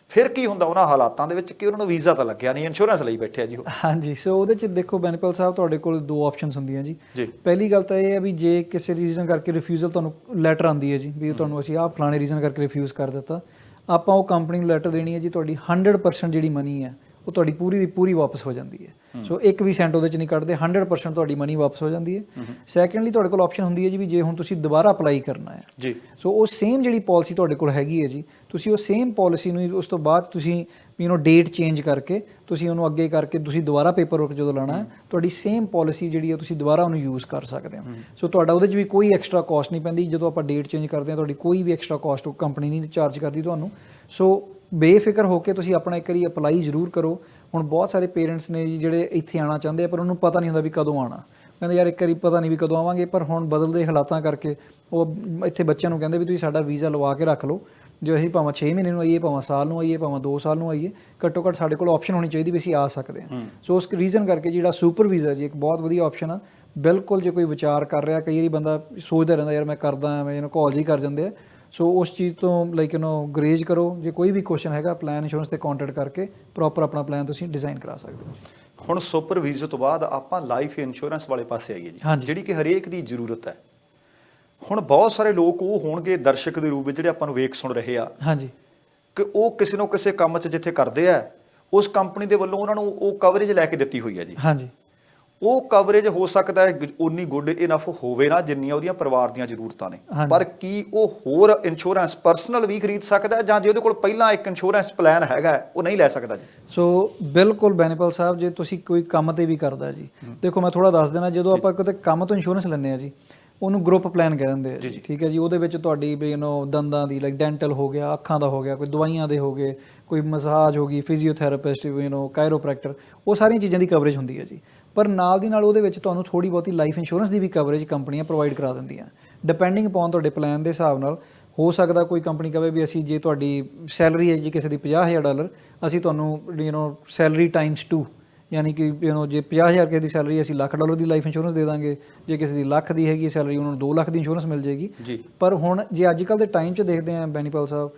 ਫਿਰ ਕੀ ਹੁੰਦਾ ਉਹਨਾਂ ਹਾਲਾਤਾਂ ਦੇ ਵਿੱਚ ਕਿ ਉਹਨਾਂ ਨੂੰ ਵੀਜ਼ਾ ਤਾਂ ਲੱਗਿਆ ਨਹੀਂ ਇੰਸ਼ੋਰੈਂਸ ਲਈ ਬੈਠੇ ਆ ਜੀ ਉਹ। ਹਾਂਜੀ ਸੋ ਉਹਦੇ ਚ ਦੇਖੋ ਬੈਨੀਪਲ ਸਾਹਿਬ ਤੁਹਾਡੇ ਕੋਲ ਦੋ ਆਪਸ਼ਨਸ ਹੁੰਦੀਆਂ ਜੀ। ਜੀ। ਪਹਿਲੀ ਗੱਲ ਤਾਂ ਇਹ ਹੈ ਵੀ ਜੇ ਕਿਸੇ ਰੀਜ਼ਨ ਕਰਕੇ ਰਿਫਿਊਜ਼ਲ ਤੁਹਾਨੂੰ ਲੈਟਰ ਆਂਦੀ ਹੈ ਜੀ ਵੀ ਤੁਹਾਨੂੰ ਅਸੀਂ ਆਹ ਫਲਾਣੇ ਰੀਜ਼ਨ ਕਰਕੇ ਰਿਫਿਊਜ਼ ਕਰ ਦਿੱਤਾ ਆਪਾਂ ਉਹ ਕੰਪਨੀ ਨੂੰ ਲੈਟਰ ਦੇਣੀ ਹੈ ਜੀ ਤੁਹਾਡੀ 100% ਜਿਹੜੀ ਮਨੀ ਹੈ ਉਹ ਤੁਹਾਡੀ ਪੂਰੀ ਦੀ ਪੂਰੀ ਵਾਪਸ ਹੋ ਜਾਂਦੀ ਹੈ। ਸੋ ਇੱਕ ਵੀ ਸੈਂਟ ਉਹਦੇ ਚ ਨਹੀਂ ਕੱਢਦੇ 100% ਤੁਹਾਡੀ ਮਨੀ ਵਾਪਸ ਹੋ ਜਾਂਦੀ ਹੈ। ਸੈਕੰਡਲੀ ਤੁਹਾਡੇ ਕੋਲ ਆਪਸ਼ਨ ਹੁੰਦੀ ਹੈ ਜੀ ਵੀ ਜੇ ਹੁਣ ਤੁਸੀਂ ਦੁਬਾਰਾ ਅਪਲਾਈ ਕਰਨਾ ਹੈ। ਜੀ। ਸੋ ਉਹ ਸੇਮ ਜਿਹੜੀ ਪਾਲਿਸੀ ਤੁਹਾਡੇ ਕੋਲ ਹੈਗੀ ਹੈ ਜੀ ਤੁਸੀਂ ਉਹ ਸੇਮ ਪਾਲਿਸੀ ਨੂੰ ਉਸ ਤੋਂ ਬਾਅਦ ਤੁਸੀਂ ਯੂ نو ਡੇਟ ਚੇਂਜ ਕਰਕੇ ਤੁਸੀਂ ਉਹਨੂੰ ਅੱਗੇ ਕਰਕੇ ਤੁਸੀਂ ਦੁਬਾਰਾ ਪੇਪਰ ਵਰਕ ਜਦੋਂ ਲਾਣਾ ਤੁਹਾਡੀ ਸੇਮ ਪਾਲਿਸੀ ਜਿਹੜੀ ਹੈ ਤੁਸੀਂ ਦੁਬਾਰਾ ਉਹਨੂੰ ਯੂਜ਼ ਕਰ ਸਕਦੇ ਹੋ। ਸੋ ਤੁਹਾਡਾ ਉਹਦੇ 'ਚ ਵੀ ਕੋਈ ਐਕਸਟਰਾ ਕਾਸਟ ਨਹੀਂ ਪੈਂਦੀ ਜਦੋਂ ਆਪਾਂ ਡੇਟ ਚੇਂਜ ਕਰਦੇ ਹਾਂ ਤੁਹਾਡੀ ਕੋਈ ਵੀ ਐਕਸਟਰਾ ਕਾਸਟ ਉਹ ਕੰਪਨੀ ਨਹੀਂ ਚਾਰਜ ਕਰਦੀ ਤੁਹਾਨੂੰ। ਸੋ ਬੇਫਿਕਰ ਹੋ ਕੇ ਤੁਸੀਂ ਆਪਣਾ ਇੱਕ ਵਾਰੀ ਅਪਲਾਈ ਜ਼ਰੂਰ ਕਰੋ। ਹੁਣ ਬਹੁਤ ਸਾਰੇ ਪੇਰੈਂਟਸ ਨੇ ਜੀ ਜਿਹੜੇ ਇੱਥੇ ਆਣਾ ਚਾਹੁੰਦੇ ਆ ਪਰ ਉਹਨੂੰ ਪਤਾ ਨਹੀਂ ਹੁੰਦਾ ਵੀ ਕਦੋਂ ਆਣਾ ਕਹਿੰਦੇ ਯਾਰ ਇੱਕ ਵਾਰੀ ਪਤਾ ਨਹੀਂ ਵੀ ਕਦੋਂ ਆਵਾਂਗੇ ਪਰ ਹੁਣ ਬਦਲਦੇ ਹਾਲਾਤਾਂ ਕਰਕੇ ਉਹ ਇੱਥੇ ਬੱਚਿਆਂ ਨੂੰ ਕਹਿੰਦੇ ਵੀ ਤੁਸੀਂ ਸਾਡਾ ਵੀਜ਼ਾ ਲਵਾ ਕੇ ਰੱਖ ਲਓ। ਜੋ ਅਸੀਂ ਭਾਵੇਂ 6 ਮਹੀਨੇ ਨੂੰ ਆਈਏ ਭਾਵੇਂ ਸਾਲ ਨੂੰ ਆਈਏ ਭਾਵੇਂ 2 ਸਾਲ ਨੂੰ ਆਈਏ ਘੱਟੋ ਘੱਟ ਸਾਡੇ ਕੋਲ ਆਪਸ਼ਨ ਹੋਣੀ ਚਾਹੀਦੀ ਵੀ ਅਸੀਂ ਆ ਸਕਦੇ ਹਾਂ। ਸੋ ਉਸ ਰੀਜ਼ਨ ਕਰਕੇ ਜਿਹੜਾ ਸੁਪਰ ਵੀਜ਼ਾ ਜੀ ਇੱਕ ਬਹੁਤ ਵਧੀਆ ਆਪਸ਼ਨ ਆ। ਬਿਲਕੁਲ ਜੇ ਕੋਈ ਵਿਚਾਰ ਕਰ ਰਿਹਾ ਕਈ ਵਾਰੀ ਬੰਦਾ ਸੋਚਦਾ ਰਹਿੰਦਾ ਯਾਰ ਮੈਂ ਕਰਦਾ ਐਵੇਂ ਇਹਨੂੰ ਕਾਲ ਹੀ ਕਰ ਜਾਂਦੇ ਆ। ਸੋ ਉਸ ਚੀਜ਼ ਤੋਂ ਲਾਈਕ ਯੂ نو ਗਰੇਜ ਕਰੋ। ਜੇ ਕੋਈ ਵੀ ਕੁਐਸਚਨ ਹੈਗਾ ਪਲਾਨ ਇੰਸ਼ੋਰੈਂਸ ਤੇ ਕੰਟੈਕਟ ਕਰਕੇ ਪ੍ਰੋਪਰ ਆਪਣਾ ਪਲਾਨ ਤੁਸੀਂ ਡਿਜ਼ਾਈਨ ਕਰਾ ਸਕਦੇ ਹੋ। ਹੁਣ ਸੁਪਰ ਵੀਜ਼ਾ ਤੋਂ ਬਾਅਦ ਆਪਾਂ ਲਾਈਫ ਇੰਸ਼ੋਰੈਂਸ ਵਾਲੇ ਪਾਸੇ ਆਈਏ ਜੀ। ਜਿਹੜੀ ਕਿ ਹਰੇਕ ਦੀ ਜ਼ਰੂਰਤ ਹੈ। ਹੁਣ ਬਹੁਤ ਸਾਰੇ ਲੋਕ ਉਹ ਹੋਣਗੇ ਦਰਸ਼ਕ ਦੇ ਰੂਪ ਵਿੱਚ ਜਿਹੜੇ ਆਪਾਂ ਨੂੰ ਵੇਖ ਸੁਣ ਰਹੇ ਆ। ਹਾਂਜੀ। ਕਿ ਉਹ ਕਿਸੇ ਨੂੰ ਕਿਸੇ ਕੰਮ 'ਚ ਜਿੱਥੇ ਕਰਦੇ ਆ ਉਸ ਕੰਪਨੀ ਦੇ ਵੱਲੋਂ ਉਹਨਾਂ ਨੂੰ ਉਹ ਕਵਰੇਜ ਲੈ ਕੇ ਦਿੱਤੀ ਹੋਈ ਹੈ ਜੀ। ਹਾਂਜੀ। ਉਹ ਕਵਰੇਜ ਹੋ ਸਕਦਾ ਹੈ ਗ- ਉਨੀ ਗੁੱਡ ਇਨਫ ਹੋਵੇ ਨਾ ਜਿੰਨੀਆਂ ਉਹਦੀਆਂ ਪਰਿਵਾਰ ਦੀਆਂ ਜ਼ਰੂਰਤਾਂ ਨੇ ਹਾਂਜੀ। ਪਰ ਕੀ ਉਹ ਹੋਰ ਇੰਸ਼ੋਰੈਂਸ ਪਰਸਨਲ ਵੀ ਖਰੀਦ ਸਕਦਾ ਹੈ ਜਾਂ ਜੇ ਉਹਦੇ ਕੋਲ ਪਹਿਲਾਂ ਇੱਕ ਇੰਸ਼ੋਰੈਂਸ ਪਲਾਨ ਹੈਗਾ ਹੈ, ਉਹ ਨਹੀਂ ਲੈ ਸਕਦਾ ਜੀ ਸੋ ਬਿਲਕੁਲ ਬੈਨੀਪਲ ਸਾਹਿਬ ਜੇ ਤੁਸੀਂ ਕੋਈ ਕੰਮ ਤੇ ਵੀ ਕਰਦਾ ਜੀ ਦੇਖੋ ਮੈਂ ਥੋੜਾ ਦੱਸ ਦੇਣਾ ਜਦੋਂ ਆਪਾਂ ਕਿਤੇ ਕੰਮ ਤੋਂ ਇੰਸ਼ੋਰੈਂਸ ਲੈਂਦੇ ਆ ਜੀ ਉਹਨੂੰ ਗਰੁੱਪ ਪਲਾਨ ਕਹਿ ਦਿੰਦੇ ਆ ਜੀ ਠੀਕ ਹੈ ਜੀ ਉਹਦੇ ਵਿੱਚ ਤੁਹਾਡੀ ਵੀ ਯੂ نو ਦੰਦਾਂ ਦੀ ਲਾਈਕ ਡੈਂਟਲ ਹੋ ਗਿਆ ਅੱਖਾਂ ਦਾ ਹੋ ਗਿਆ ਕੋਈ ਦਵਾਈਆਂ ਦੇ ਹੋ ਗਏ ਕੋਈ ਮਸਾਜ ਹੋ ਗਈ ਫਿਜ਼ੀਓਥੈਰੇਪਿਸਟ ਯੂ نو ਕਾਇਰੋਪ੍ਰੈਕਟਰ ਉਹ ਸਾਰੀਆਂ ਚੀਜ਼ਾਂ ਦੀ ਕਵਰੇਜ ਹੁੰਦੀ ਹੈ ਜੀ ਪਰ ਨਾਲ ਦੀ ਨਾਲ ਉਹਦੇ ਵਿੱਚ ਤੁਹਾਨੂੰ ਥੋੜੀ ਬਹੁਤੀ ਲਾਈਫ ਇੰਸ਼ੋਰੈਂਸ ਦੀ ਵੀ ਕਵਰੇਜ ਕੰਪਨੀਆਂ ਪ੍ਰੋਵਾਈਡ ਕਰਾ ਦਿੰਦੀਆਂ। ਡਿਪੈਂਡਿੰਗ ਅਪਨ ਤੁਹਾਡੇ ਪਲਾਨ ਦੇ ਹਿਸਾਬ ਨਾਲ, ਹੋ ਸਕਦਾ ਕੋਈ ਕੰਪਨੀ ਕਹੇ ਵੀ ਅਸੀਂ ਜੇ ਤੁਹਾਡੀ ਸੈਲਰੀ ਹੈ ਜੀ ਕਿਸੇ ਦੀ 50000 ਡਾਲਰ ਅਸੀਂ ਤੁਹਾਨੂੰ ਯੂ نو ਸੈਲਰੀ ਟਾਈਮਸ 2 ਯਾਨੀ ਕਿ ਯੂ ਜੇ 50000 ਰੁਪਏ ਦੀ ਸੈਲਰੀ ਅਸੀਂ ਲੱਖ ਡਾਲਰ ਦੀ ਲਾਈਫ ਇੰਸ਼ੋਰੈਂਸ ਦੇ ਦਾਂਗੇ ਜੇ ਕਿਸੇ ਦੀ ਲੱਖ ਦੀ ਹੈਗੀ ਸੈਲਰੀ ਉਹਨਾਂ ਨੂੰ 2 ਲੱਖ ਦੀ ਇੰਸ਼ੋਰੈਂਸ ਮਿਲ ਜਾਏਗੀ। ਪਰ ਹੁਣ ਜੇ ਅੱਜ ਕੱਲ ਦੇ ਟਾਈਮ 'ਚ ਦੇਖਦੇ ਆਂ ਬੈਨੀਪਾਲ ਸਾਹਿਬ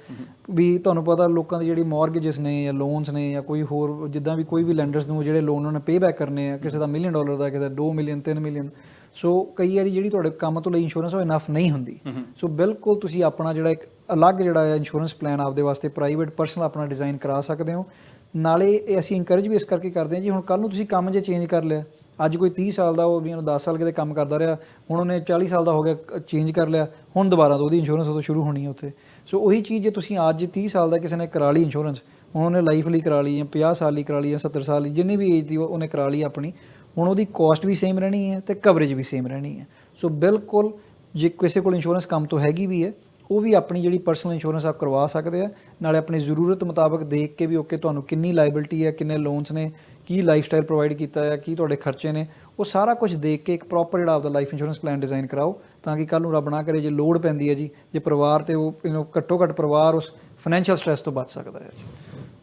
ਵੀ ਤੁਹਾਨੂੰ ਪਤਾ ਲੋਕਾਂ ਦੀ ਜਿਹੜੀ ਮਾਰਗੇਜਸ ਨੇ ਜਾਂ ਲੋਨਸ ਨੇ ਜਾਂ ਕੋਈ ਹੋਰ ਜਿੱਦਾਂ ਵੀ ਕੋਈ ਵੀ ਲੈਂਡਰਸ ਨੂੰ ਜਿਹੜੇ ਲੋਨ ਉਹਨਾਂ ਨੇ ਪੇ ਬੈਕ ਕਰਨੇ ਆ ਕਿਸੇ ਦਾ ਮਿਲੀਅਨ ਡਾਲਰ ਦਾ ਕਿਸੇ ਦਾ 2 ਮਿਲੀਅਨ 3 ਮਿਲੀਅਨ ਸੋ ਕਈ ਵਾਰੀ ਜਿਹੜੀ ਤੁਹਾਡੇ ਕੰਮ ਤੋਂ ਲਈ ਇੰਸ਼ੋਰੈਂਸ ਉਹ ਇਨਫ ਨਹੀਂ ਹੁੰਦੀ। ਸੋ ਬਿਲਕੁਲ ਤੁਸੀਂ ਆਪਣਾ ਜਿਹੜਾ ਇੱਕ ਅਲੱਗ ਜਿਹੜਾ ਇੰਸ਼ੋਰੈਂਸ ਪਲਾਨ ਆਪਦੇ ਵਾਸਤੇ ਪ੍ਰਾਈਵੇਟ ਪਰਸਨਲ ਆਪਣਾ ਡਿਜ਼ਾਈਨ ਕਰਾ ਸਕਦੇ ਹੋ। ਨਾਲੇ ਇਹ ਅਸੀਂ ਇਨਕਰੇਜ ਵੀ ਇਸ ਕਰਕੇ ਕਰਦੇ ਹਾਂ ਜੀ, ਹੁਣ ਕੱਲ ਨੂੰ ਤੁਸੀਂ ਕੰਮ ਜੇ ਚੇਂਜ ਕਰ ਲਿਆ, ਅੱਜ ਕੋਈ 30 ਸਾਲ ਦਾ ਉਹ ਵੀ ਉਹਨੂੰ 10 ਸਾਲ ਕਿਤੇ ਕੰਮ ਕਰਦਾ ਰਿਹਾ, ਹੁਣ ਉਹਨੇ 40 ਸਾਲ ਦਾ ਹੋ ਗਿਆ ਚੇਂਜ ਕਰ ਲਿਆ, ਹੁਣ ਦੁਬਾਰਾ ਤੋਂ ਉਹਦੀ ਇੰਸ਼ੋਰੈਂਸ ਉਦੋਂ ਸ਼ੁਰੂ ਹੋਣੀ ਹੈ ਉੱਥੇ। ਸੋ ਉਹੀ ਚੀਜ਼ ਜੇ ਤੁਸੀਂ ਅੱਜ 30 ਸਾਲ ਦਾ ਕਿਸੇ ਨੇ ਕਰਾ ਲਈ ਇੰਸ਼ੋਰੈਂਸ ਹੁਣ ਉਹਨੇ ਲਾਈਫ ਲਈ ਕਰਾ ਲਈ ਜਾਂ 50 ਸਾਲ ਲਈ ਕਰਾ ਲਈ ਜਾਂ 70 ਸਾਲ ਲਈ, ਜਿੰਨੀ ਵੀ ਏਜ ਦੀ ਉਹਨੇ ਕਰਾ ਲਈ ਆਪਣੀ, ਹੁਣ ਉਹਦੀ ਕਾਸਟ ਵੀ ਸੇਮ ਰਹਿਣੀ ਹੈ ਤੇ ਕਵਰੇਜ ਵੀ ਸੇਮ ਰਹਿਣੀ ਹੈ। ਸੋ ਬਿਲਕੁਲ ਜੇ ਕਿਸੇ ਕੋਲ ਇੰਸ਼ੋਰੈਂਸ ਕੰਮ ਤੋਂ ਹੈਗੀ ਵੀ ਹੈ ਉਹ ਵੀ ਆਪਣੀ ਜਿਹੜੀ ਪਰਸਨਲ ਇੰਸ਼ੋਰੈਂਸ ਆਪ ਕਰਵਾ ਸਕਦੇ ਆ। ਨਾਲੇ ਆਪਣੀ ਜ਼ਰੂਰਤ ਮੁਤਾਬਕ ਦੇਖ ਕੇ ਵੀ ਓਕੇ ਤੁਹਾਨੂੰ ਕਿੰਨੀ ਲਾਇਬਿਲਟੀ ਹੈ ਕਿੰਨੇ ਲੋਨਸ ਨੇ ਕੀ ਲਾਈਫਸਟਾਈਲ ਪ੍ਰੋਵਾਈਡ ਕੀਤਾ ਹੈ ਕੀ ਤੁਹਾਡੇ ਖਰਚੇ ਨੇ ਉਹ ਸਾਰਾ ਕੁਝ ਦੇਖ ਕੇ ਇੱਕ ਪ੍ਰੋਪਰ ਜਿਹੜਾ ਆਪਦਾ ਲਾਈਫ ਇੰਸ਼ੋਰੈਂਸ ਪਲਾਨ ਡਿਜ਼ਾਈਨ ਕਰਾਓ ਤਾਂ ਕਿ ਕੱਲ ਨੂੰ ਰੱਬ ਨਾ ਕਰੇ ਜੇ ਲੋਡ ਪੈਂਦੀ ਹੈ ਜੀ ਜੇ ਪਰਿਵਾਰ ਤੇ ਉਹ know, ਘੱਟੋ ਘੱਟ ਪਰਿਵਾਰ ਉਸ ਫਾਈਨੈਂਸ਼ੀਅਲ ਸਟ੍ਰੈਸ ਤੋਂ ਬਚ ਸਕਦਾ ਹੈ ਜੀ।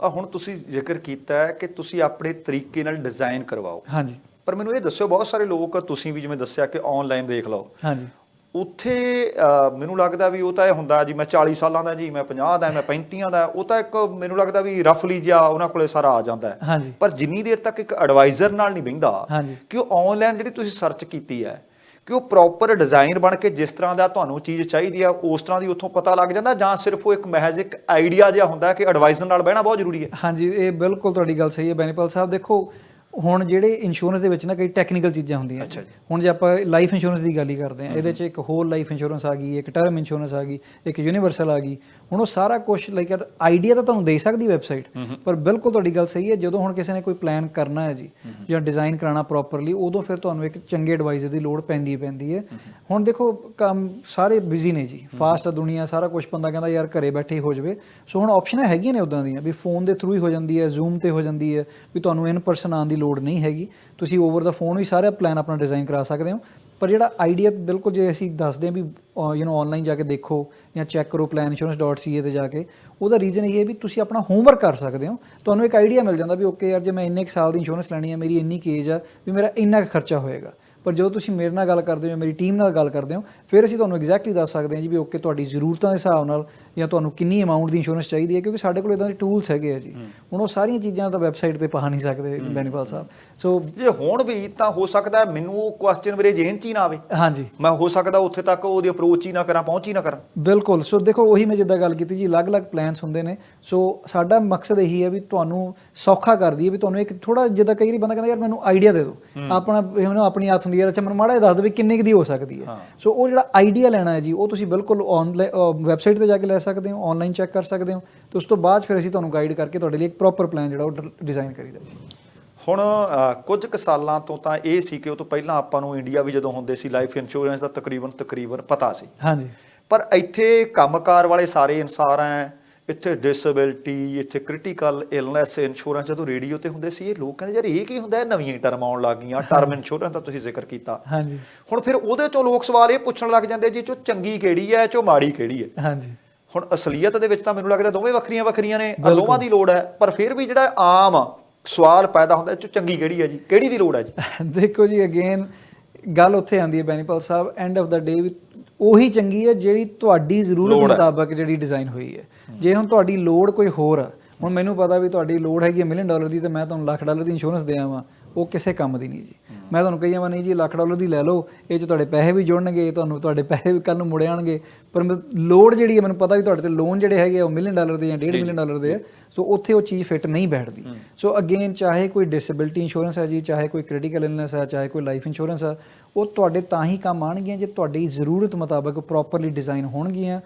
ਆ ਹੁਣ ਤੁਸੀਂ ਜ਼ਿਕਰ ਕੀਤਾ ਹੈ ਕਿ ਤੁਸੀਂ ਆਪਣੇ ਤਰੀਕੇ ਨਾਲ ਡਿਜ਼ਾਈਨ ਕਰਵਾਓ। ਹਾਂਜੀ। ਪਰ ਮੈਨੂੰ ਇਹ ਦੱਸਿਓ ਬਹੁਤ ਸਾਰੇ ਲੋਕ ਤੁਸੀਂ ਵੀ ਜਿਵੇਂ ਦੱਸਿਆ ਕਿ ਆਨਲਾਈਨ ਦੇਖ ਲਓ। ਹਾਂਜੀ। ਉੱਥੇ ਮੈਨੂੰ ਲੱਗਦਾ ਵੀ ਉਹ ਤਾਂ ਇਹ ਹੁੰਦਾ ਜੀ ਮੈਂ 40 ਸਾਲਾਂ ਦਾ ਜੀ ਮੈਂ 50 ਦਾ ਮੈਂ 35 ਦਾ ਉਹ ਤਾਂ ਇੱਕ ਮੈਨੂੰ ਲੱਗਦਾ ਵੀ ਰਫਲੀ ਜਿਹਾ ਉਹਨਾਂ ਕੋਲੇ ਸਾਰਾ ਆ ਜਾਂਦਾ ਹੈ। ਪਰ ਜਿੰਨੀ ਦੇਰ ਤੱਕ ਇੱਕ ਐਡਵਾਈਜ਼ਰ ਨਾਲ ਨਹੀਂ ਬਹਿੰਦਾ ਹਾਂਜੀ। ਕਿ ਉਹ ਆਨਲਾਈਨ ਜਿਹੜੀ ਤੁਸੀਂ ਸਰਚ ਕੀਤੀ ਹੈ ਕਿ ਉਹ ਪ੍ਰੋਪਰ ਡਿਜ਼ਾਈਨ ਬਣ ਕੇ ਜਿਸ ਤਰ੍ਹਾਂ ਦਾ ਤੁਹਾਨੂੰ ਚੀਜ਼ ਚਾਹੀਦੀ ਆ ਉਸ ਤਰ੍ਹਾਂ ਦੀ ਉੱਥੋਂ ਪਤਾ ਲੱਗ ਜਾਂਦਾ ਜਾਂ ਸਿਰਫ ਉਹ ਇੱਕ ਮਹਿਜ਼ ਇੱਕ ਆਈਡੀਆ ਜਿਹਾ ਹੁੰਦਾ ਕਿ ਐਡਵਾਈਜ਼ਰ ਨਾਲ ਬਹਿਣਾ ਬਹੁਤ ਜ਼ਰੂਰੀ ਹੈ। ਹਾਂਜੀ ਇਹ ਬਿਲਕੁਲ ਤੁਹਾਡੀ ਗੱਲ ਸਹੀ ਹੈ ਬੈਨੀਪਾਲ ਸਾਹਿਬ। ਦੇਖੋ ਹੁਣ ਜਿਹੜੇ ਇੰਸ਼ੋਰੈਂਸ ਦੇ ਵਿੱਚ ਨਾ ਕਈ ਟੈਕਨੀਕਲ ਚੀਜ਼ਾਂ ਹੁੰਦੀਆਂ। ਹੁਣ ਜੇ ਆਪਾਂ ਲਾਈਫ ਇੰਸ਼ੋਰੈਂਸ ਦੀ ਗੱਲ ਹੀ ਕਰਦੇ ਹਾਂ ਇਹਦੇ 'ਚ ਇੱਕ ਹੋਲ ਲਾਈਫ ਇੰਸ਼ੋਰੈਂਸ ਆ ਗਈ ਇੱਕ ਟਰਮ ਇੰਸ਼ੋਰੈਂਸ ਆ ਗਈ ਇੱਕ ਯੂਨੀਵਰਸਲ ਆ ਗਈ ਹੁਣ ਉਹ ਸਾਰਾ ਕੁਝ ਲਾਈਕ ਆਈਡੀਆ ਤਾਂ ਤੁਹਾਨੂੰ ਦੇ ਸਕਦੀ ਵੈਬਸਾਈਟ ਪਰ ਬਿਲਕੁਲ ਤੁਹਾਡੀ ਗੱਲ ਸਹੀ ਹੈ ਜਦੋਂ ਹੁਣ ਕਿਸੇ ਨੇ ਕੋਈ ਪਲਾਨ ਕਰਨਾ ਹੈ ਜੀ ਜਾਂ ਡਿਜ਼ਾਈਨ ਕਰਾਉਣਾ ਪ੍ਰੋਪਰਲੀ ਉਦੋਂ ਫਿਰ ਤੁਹਾਨੂੰ ਇੱਕ ਚੰਗੇ ਐਡਵਾਈਜ਼ਰ ਦੀ ਲੋੜ ਪੈਂਦੀ ਪੈਂਦੀ ਹੈ। ਹੁਣ ਦੇਖੋ ਕੰਮ ਸਾਰੇ ਬਿਜ਼ੀ ਨੇ ਜੀ ਫਾਸਟ ਆ ਦੁਨੀਆ ਸਾਰਾ ਕੁਝ ਬੰਦਾ ਕਹਿੰਦਾ ਯਾਰ ਘਰੇ ਬੈਠੇ ਹੀ ਹੋ ਜਾਵੇ। ਸੋ ਹੁਣ ਆਪਸ਼ਨਾਂ ਹੈਗੀਆਂ ਨੇ ਉਦਾਂ ਦੀਆਂ ਵੀ ਫੋਨ ਦੇ ਥਰੂ ਹੀ ਹੋ ਜਾਂਦੀ ਹੈ ਜ਼ੂਮ ਤੇ ਹੋ ਜਾਂਦੀ ਹੈ ਵੀ ਤੁਹਾਨੂੰ ਇਨ ਪਰਸਨ ਆਉਣ ਦੀ ਲੋੜ ਨਹੀਂ ਹੈਗੀ। ਤੁਸੀਂ ਓਵਰ ਦਾ ਫੋਨ ਵੀ ਸਾਰਾ ਪਲਾਨ ਆਪਣਾ ਡਿਜ਼ਾਈਨ ਕਰਾ ਸਕਦੇ ਹੋ। ਪਰ ਜਿਹੜਾ ਆਈਡੀਆ ਬਿਲਕੁਲ ਜੇ ਅਸੀਂ ਦੱਸਦੇ ਹਾਂ ਵੀ ਯੂ نو ਆਨਲਾਈਨ ਜਾ ਕੇ ਦੇਖੋ ਜਾਂ ਚੈੱਕ ਕਰੋ planinsurance.ca ਤੇ ਜਾ ਕੇ, ਉਹਦਾ ਰੀਜ਼ਨ ਇਹ ਹੈ ਵੀ ਤੁਸੀਂ ਆਪਣਾ ਹੋਮਵਰਕ ਕਰ ਸਕਦੇ ਹੋ। ਤੁਹਾਨੂੰ ਇੱਕ ਆਈਡੀਆ ਮਿਲ ਜਾਂਦਾ ਵੀ ਓਕੇ ਯਾਰ ਜੇ ਮੈਂ ਇੰਨੇ ਕੁ ਸਾਲ ਦੀ ਇੰਸ਼ੋਰੈਂਸ ਲੈਣੀ ਹੈ, ਮੇਰੀ ਇੰਨੀ ਏਜ ਆ, ਵੀ ਮੇਰਾ ਇੰਨਾ ਕੁ ਖਰਚਾ ਹੋਏਗਾ। ਪਰ ਜਦੋਂ ਤੁਸੀਂ ਮੇਰੇ ਨਾਲ ਗੱਲ ਕਰਦੇ ਹੋ ਮੇਰੀ ਟੀਮ ਨਾਲ ਗੱਲ ਕਰਦੇ ਹੋ, ਫਿਰ ਅਸੀਂ ਤੁਹਾਨੂੰ ਐਗਜ਼ੈਕਟਲੀ ਦੱਸ ਸਕਦੇ ਹਾਂ ਜੀ ਵੀ ਓਕੇ ਤੁਹਾਡੀ ਜ਼ਰੂਰਤਾਂ ਦੇ ਹਿਸਾਬ ਨਾਲ ਜਾਂ ਤੁਹਾਨੂੰ ਕਿੰਨੀ ਅਮਾਉਂਟ ਦੀ ਇੰਸ਼ੋਰੈਂਸ ਚਾਹੀਦੀ ਹੈ ਕਿਉਂਕਿ ਸਾਡੇ ਕੋਲ ਇਦਾਂ ਦੇ ਟੂਲਸ ਹੈਗੇ ਆ ਜੀ। ਹੁਣ ਉਹ ਸਾਰੀਆਂ ਚੀਜ਼ਾਂ ਤਾਂ ਵੈਬਸਾਈਟ ਤੇ ਪਾ ਨਹੀਂ ਸਕਦੇ ਬੈਨੀਪਾਲ ਸਾਹਿਬ। ਸੋ ਜੇ ਹੁਣ ਵੀ ਤਾਂ ਹੋ ਸਕਦਾ ਮੈਨੂੰ ਉਹ ਕੁਐਸਚਨ ਮੇਰੇ ਜੇਨ ਚ ਹੀ ਨਾ ਆਵੇ। ਹਾਂਜੀ। ਮੈਂ ਹੋ ਸਕਦਾ ਉੱਥੇ ਤੱਕ ਉਹਦੀ ਅਪਰੋਚ ਹੀ ਨਾ ਕਰਾਂ ਪਹੁੰਚ ਹੀ ਨਾ ਕਰਾਂ। ਬਿਲਕੁਲ। ਸੋ ਦੇਖੋ ਉਹੀ ਮੈਂ ਜਿੱਦਾਂ ਗੱਲ ਕੀਤੀ ਜੀ ਅਲੱਗ-ਅਲੱਗ ਪਲਾਨਸ ਹੁੰਦੇ ਨੇ। ਸੋ ਸਾਡਾ ਮਕਸਦ ਇਹੀ ਹੈ ਵੀ ਤੁਹਾਨੂੰ ਸੌਖਾ ਕਰ ਦਈਏ ਵੀ ਤੁਹਾਨੂੰ ਇੱਕ ਥੋੜਾ ਜਿੱਦਾਂ ਕਈ ਵਾਰੀ ਬੰਦਾ ਕਹਿੰਦਾ ਯਾਰ ਮੈਨੂੰ ਆਈਡੀਆ ਦੇ ਦਿਓ। ਆਪਣਾ ਮੈਨੂੰ ਆਪਣੀ ਆਤ ਹੁੰਦੀ ਹੈ ਅੱਛਾ ਮੈਨੂੰ ਮਾੜਾ ਜਿਹਾ ਦੱਸ ਦਿਓ ਵੀ ਕਿੰਨੇ ਕੁ ਦੀ ਹੋ ਸਕਦੀ ਹੈ। ਸੋ ਉਹ ਜਿਹੜਾ ਆਈਡੀਆ ਲੈਣਾ ਹੈ ਜੀ ਉਹ ਤੁਸੀਂ ਬਿਲਕੁਲ ਆਨਲਾਈਨ ਵੈਬਸਾਈਟ ਤੇ ਜਾ ਕੇ ਲੈ ਸਕਦੇ ਹੋ ਆਨਲਾਈਨ ਚੈੱਕ ਕਰ ਸਕਦੇ ਹੋ ਤੇ ਉਸ ਤੋਂ ਬਾਅਦ ਫਿਰ ਅਸੀਂ ਤੁਹਾਨੂੰ ਗਾਈਡ ਕਰਕੇ ਤੁਹਾਡੇ ਲਈ ਇੱਕ ਪ੍ਰੋਪਰ ਪਲਾਨ ਜਿਹੜਾ ਉਹ ਡਿਜ਼ਾਈਨ ਕਰੀਦਾ ਜੀ। ਹੁਣ ਕੁਝ ਕੁ ਸਾਲਾਂ ਤੋਂ ਤਾਂ ਇਹ ਸੀ ਕਿ ਉਹ ਤੋਂ ਪਹਿਲਾਂ ਆਪਾਂ ਨੂੰ ਇੰਡੀਆ ਵੀ ਜਦੋਂ ਹੁੰਦੇ ਸੀ ਲਾਈਫ ਇੰਸ਼ੋਰੈਂਸ ਦਾ ਤਕਰੀਬਨ ਤਕਰੀਬਨ ਪਤਾ ਸੀ। ਹਾਂਜੀ। ਪਰ ਇੱਥੇ ਕੰਮਕਾਰ ਵਾਲੇ ਸਾਰੇ ਇਨਸਾਨ ਹੈ ਇੱਥੇ ਡਿਸੇਬਿਲਟੀ ਇੱਥੇ ਕ੍ਰਿਟੀਕਲ ਇਲਨੈਸ ਇੰਸ਼ੋਰੈਂਸ ਜਦੋਂ ਰੇਡੀਓ ਤੇ ਹੁੰਦੇ ਸੀ ਇਹ ਲੋਕ ਕਹਿੰਦੇ ਯਾਰ ਇਹ ਕੀ ਹੁੰਦਾ? ਹੈ ਨਵੀਆਂ ਟਰਮ ਆਉਣ ਲੱਗ ਗਈਆਂ ਟਰਮ ਇੰਸ਼ੋਰੈਂਸ ਦਾ ਤੁਸੀਂ ਜ਼ਿਕਰ ਕੀਤਾ। ਹਾਂਜੀ। ਹੁਣ ਫਿਰ ਉਹਦੇ ਚੋਂ ਲੋਕ ਸਵਾਲ ਇਹ ਪੁੱਛਣ ਲੱਗ ਜਾਂਦੇ ਜੀ ਚੋ ਚੰਗੀ ਕਿਹੜੀ ਹੈ ਚੋ ਮਾੜੀ ਕਿਹੜੀ ਹੈ ਹਾਂਜੀ। ਹੁਣ ਅਸਲੀਅਤ ਦੇ ਵਿੱਚ ਤਾਂ ਮੈਨੂੰ ਲੱਗਦਾ ਦੋਵੇਂ ਵੱਖਰੀਆਂ ਵੱਖਰੀਆਂ ਨੇ ਆਹ ਦੋਵਾਂ ਦੀ ਲੋੜ ਹੈ ਪਰ ਫਿਰ ਵੀ ਜਿਹੜਾ ਆਮ ਸਵਾਲ ਪੈਦਾ ਹੁੰਦਾ ਚੋ ਚੰਗੀ ਕਿਹੜੀ ਹੈ ਜੀ? ਕਿਹੜੀ ਦੀ ਲੋੜ ਹੈ ਜੀ? [LAUGHS] ਦੇਖੋ ਜੀ ਅਗੇਨ ਗੱਲ ਉੱਥੇ ਆਉਂਦੀ ਹੈ Bainipal Sahib end of the day ਵੀ ਉਹੀ ਚੰਗੀ ਹੈ ਜਿਹੜੀ ਤੁਹਾਡੀ ਜ਼ਰੂਰਤ। ਮੁਤਾਬਕ ਜਿਹੜੀ ਡਿਜ਼ਾਈਨ ਹੋਈ ਹੈ। ਜੇ ਹੁਣ ਤੁਹਾਡੀ ਲੋੜ ਕੋਈ ਹੋਰ ਆ ਹੁਣ ਮੈਨੂੰ ਪਤਾ ਵੀ ਤੁਹਾਡੀ ਲੋੜ ਹੈਗੀ ਹੈ ਮਿਲੀਅਨ ਡਾਲਰ ਦੀ ਤੇ ਮੈਂ ਤੁਹਾਨੂੰ ਲੱਖ ਡਾਲਰ ਦੀ ਇੰਸ਼ੋਰੈਂਸ ਦੇ ਆਵਾਂ। ਉਹ ਕਿਸੇ ਕੰਮ ਦੀ ਨਹੀਂ ਜੀ। ਮੈਂ ਤੁਹਾਨੂੰ ਕਹੀ ਜਾਵਾਂ ਨਹੀਂ ਜੀ ਲੱਖ ਡਾਲਰ ਦੀ ਲੈ ਲਓ ਇਹ ਚ ਤੁਹਾਡੇ ਪੈਸੇ ਵੀ ਜੁੜਨਗੇ ਤੁਹਾਨੂੰ ਤੁਹਾਡੇ ਪੈਸੇ ਵੀ ਕੱਲ ਨੂੰ ਮੁੜ ਆਣਗੇ ਪਰ ਲੋੜ ਜਿਹੜੀ ਹੈ ਮੈਨੂੰ ਪਤਾ ਵੀ ਤੁਹਾਡੇ ਤੇ ਲੋਨ ਜਿਹੜੇ ਹੈਗੇ ਆ ਉਹ ਮਿਲੀਅਨ ਡਾਲਰ ਦੇ ਜਾਂ 1.5 ਮਿਲੀਅਨ ਡਾਲਰ ਦੇ ਆ। ਸੋ ਉੱਥੇ ਉਹ ਚੀਜ਼ ਫਿੱਟ ਨਹੀਂ ਬੈਠਦੀ। ਸੋ ਅਗੇਨ ਚਾਹੇ ਕੋਈ ਡਿਸੇਬਿਲਟੀ ਇੰਸ਼ੋਰੈਂਸ ਹੈ ਜੀ ਚਾਹੇ ਕੋਈ ਕ੍ਰਿਟੀਕਲ ਇਲਨੈਸ ਹੈ ਚਾਹੇ ਕੋਈ ਲਾਈਫ ਇੰਸ਼ੋਰੈਂਸ ਹੈ ਉਹ ਤੁਹਾਡੇ ਤਾਂ ਹੀ ਕੰਮ ਆਣਗੀਆਂ ਜੇ ਤੁਹਾਡੀ ਜ਼ਰੂਰਤ ਮੁਤਾਬਕ ਪ੍ਰੋਪਰਲੀ ਡਿਜ਼ਾਈਨ ਹੋਣਗੀਆਂ।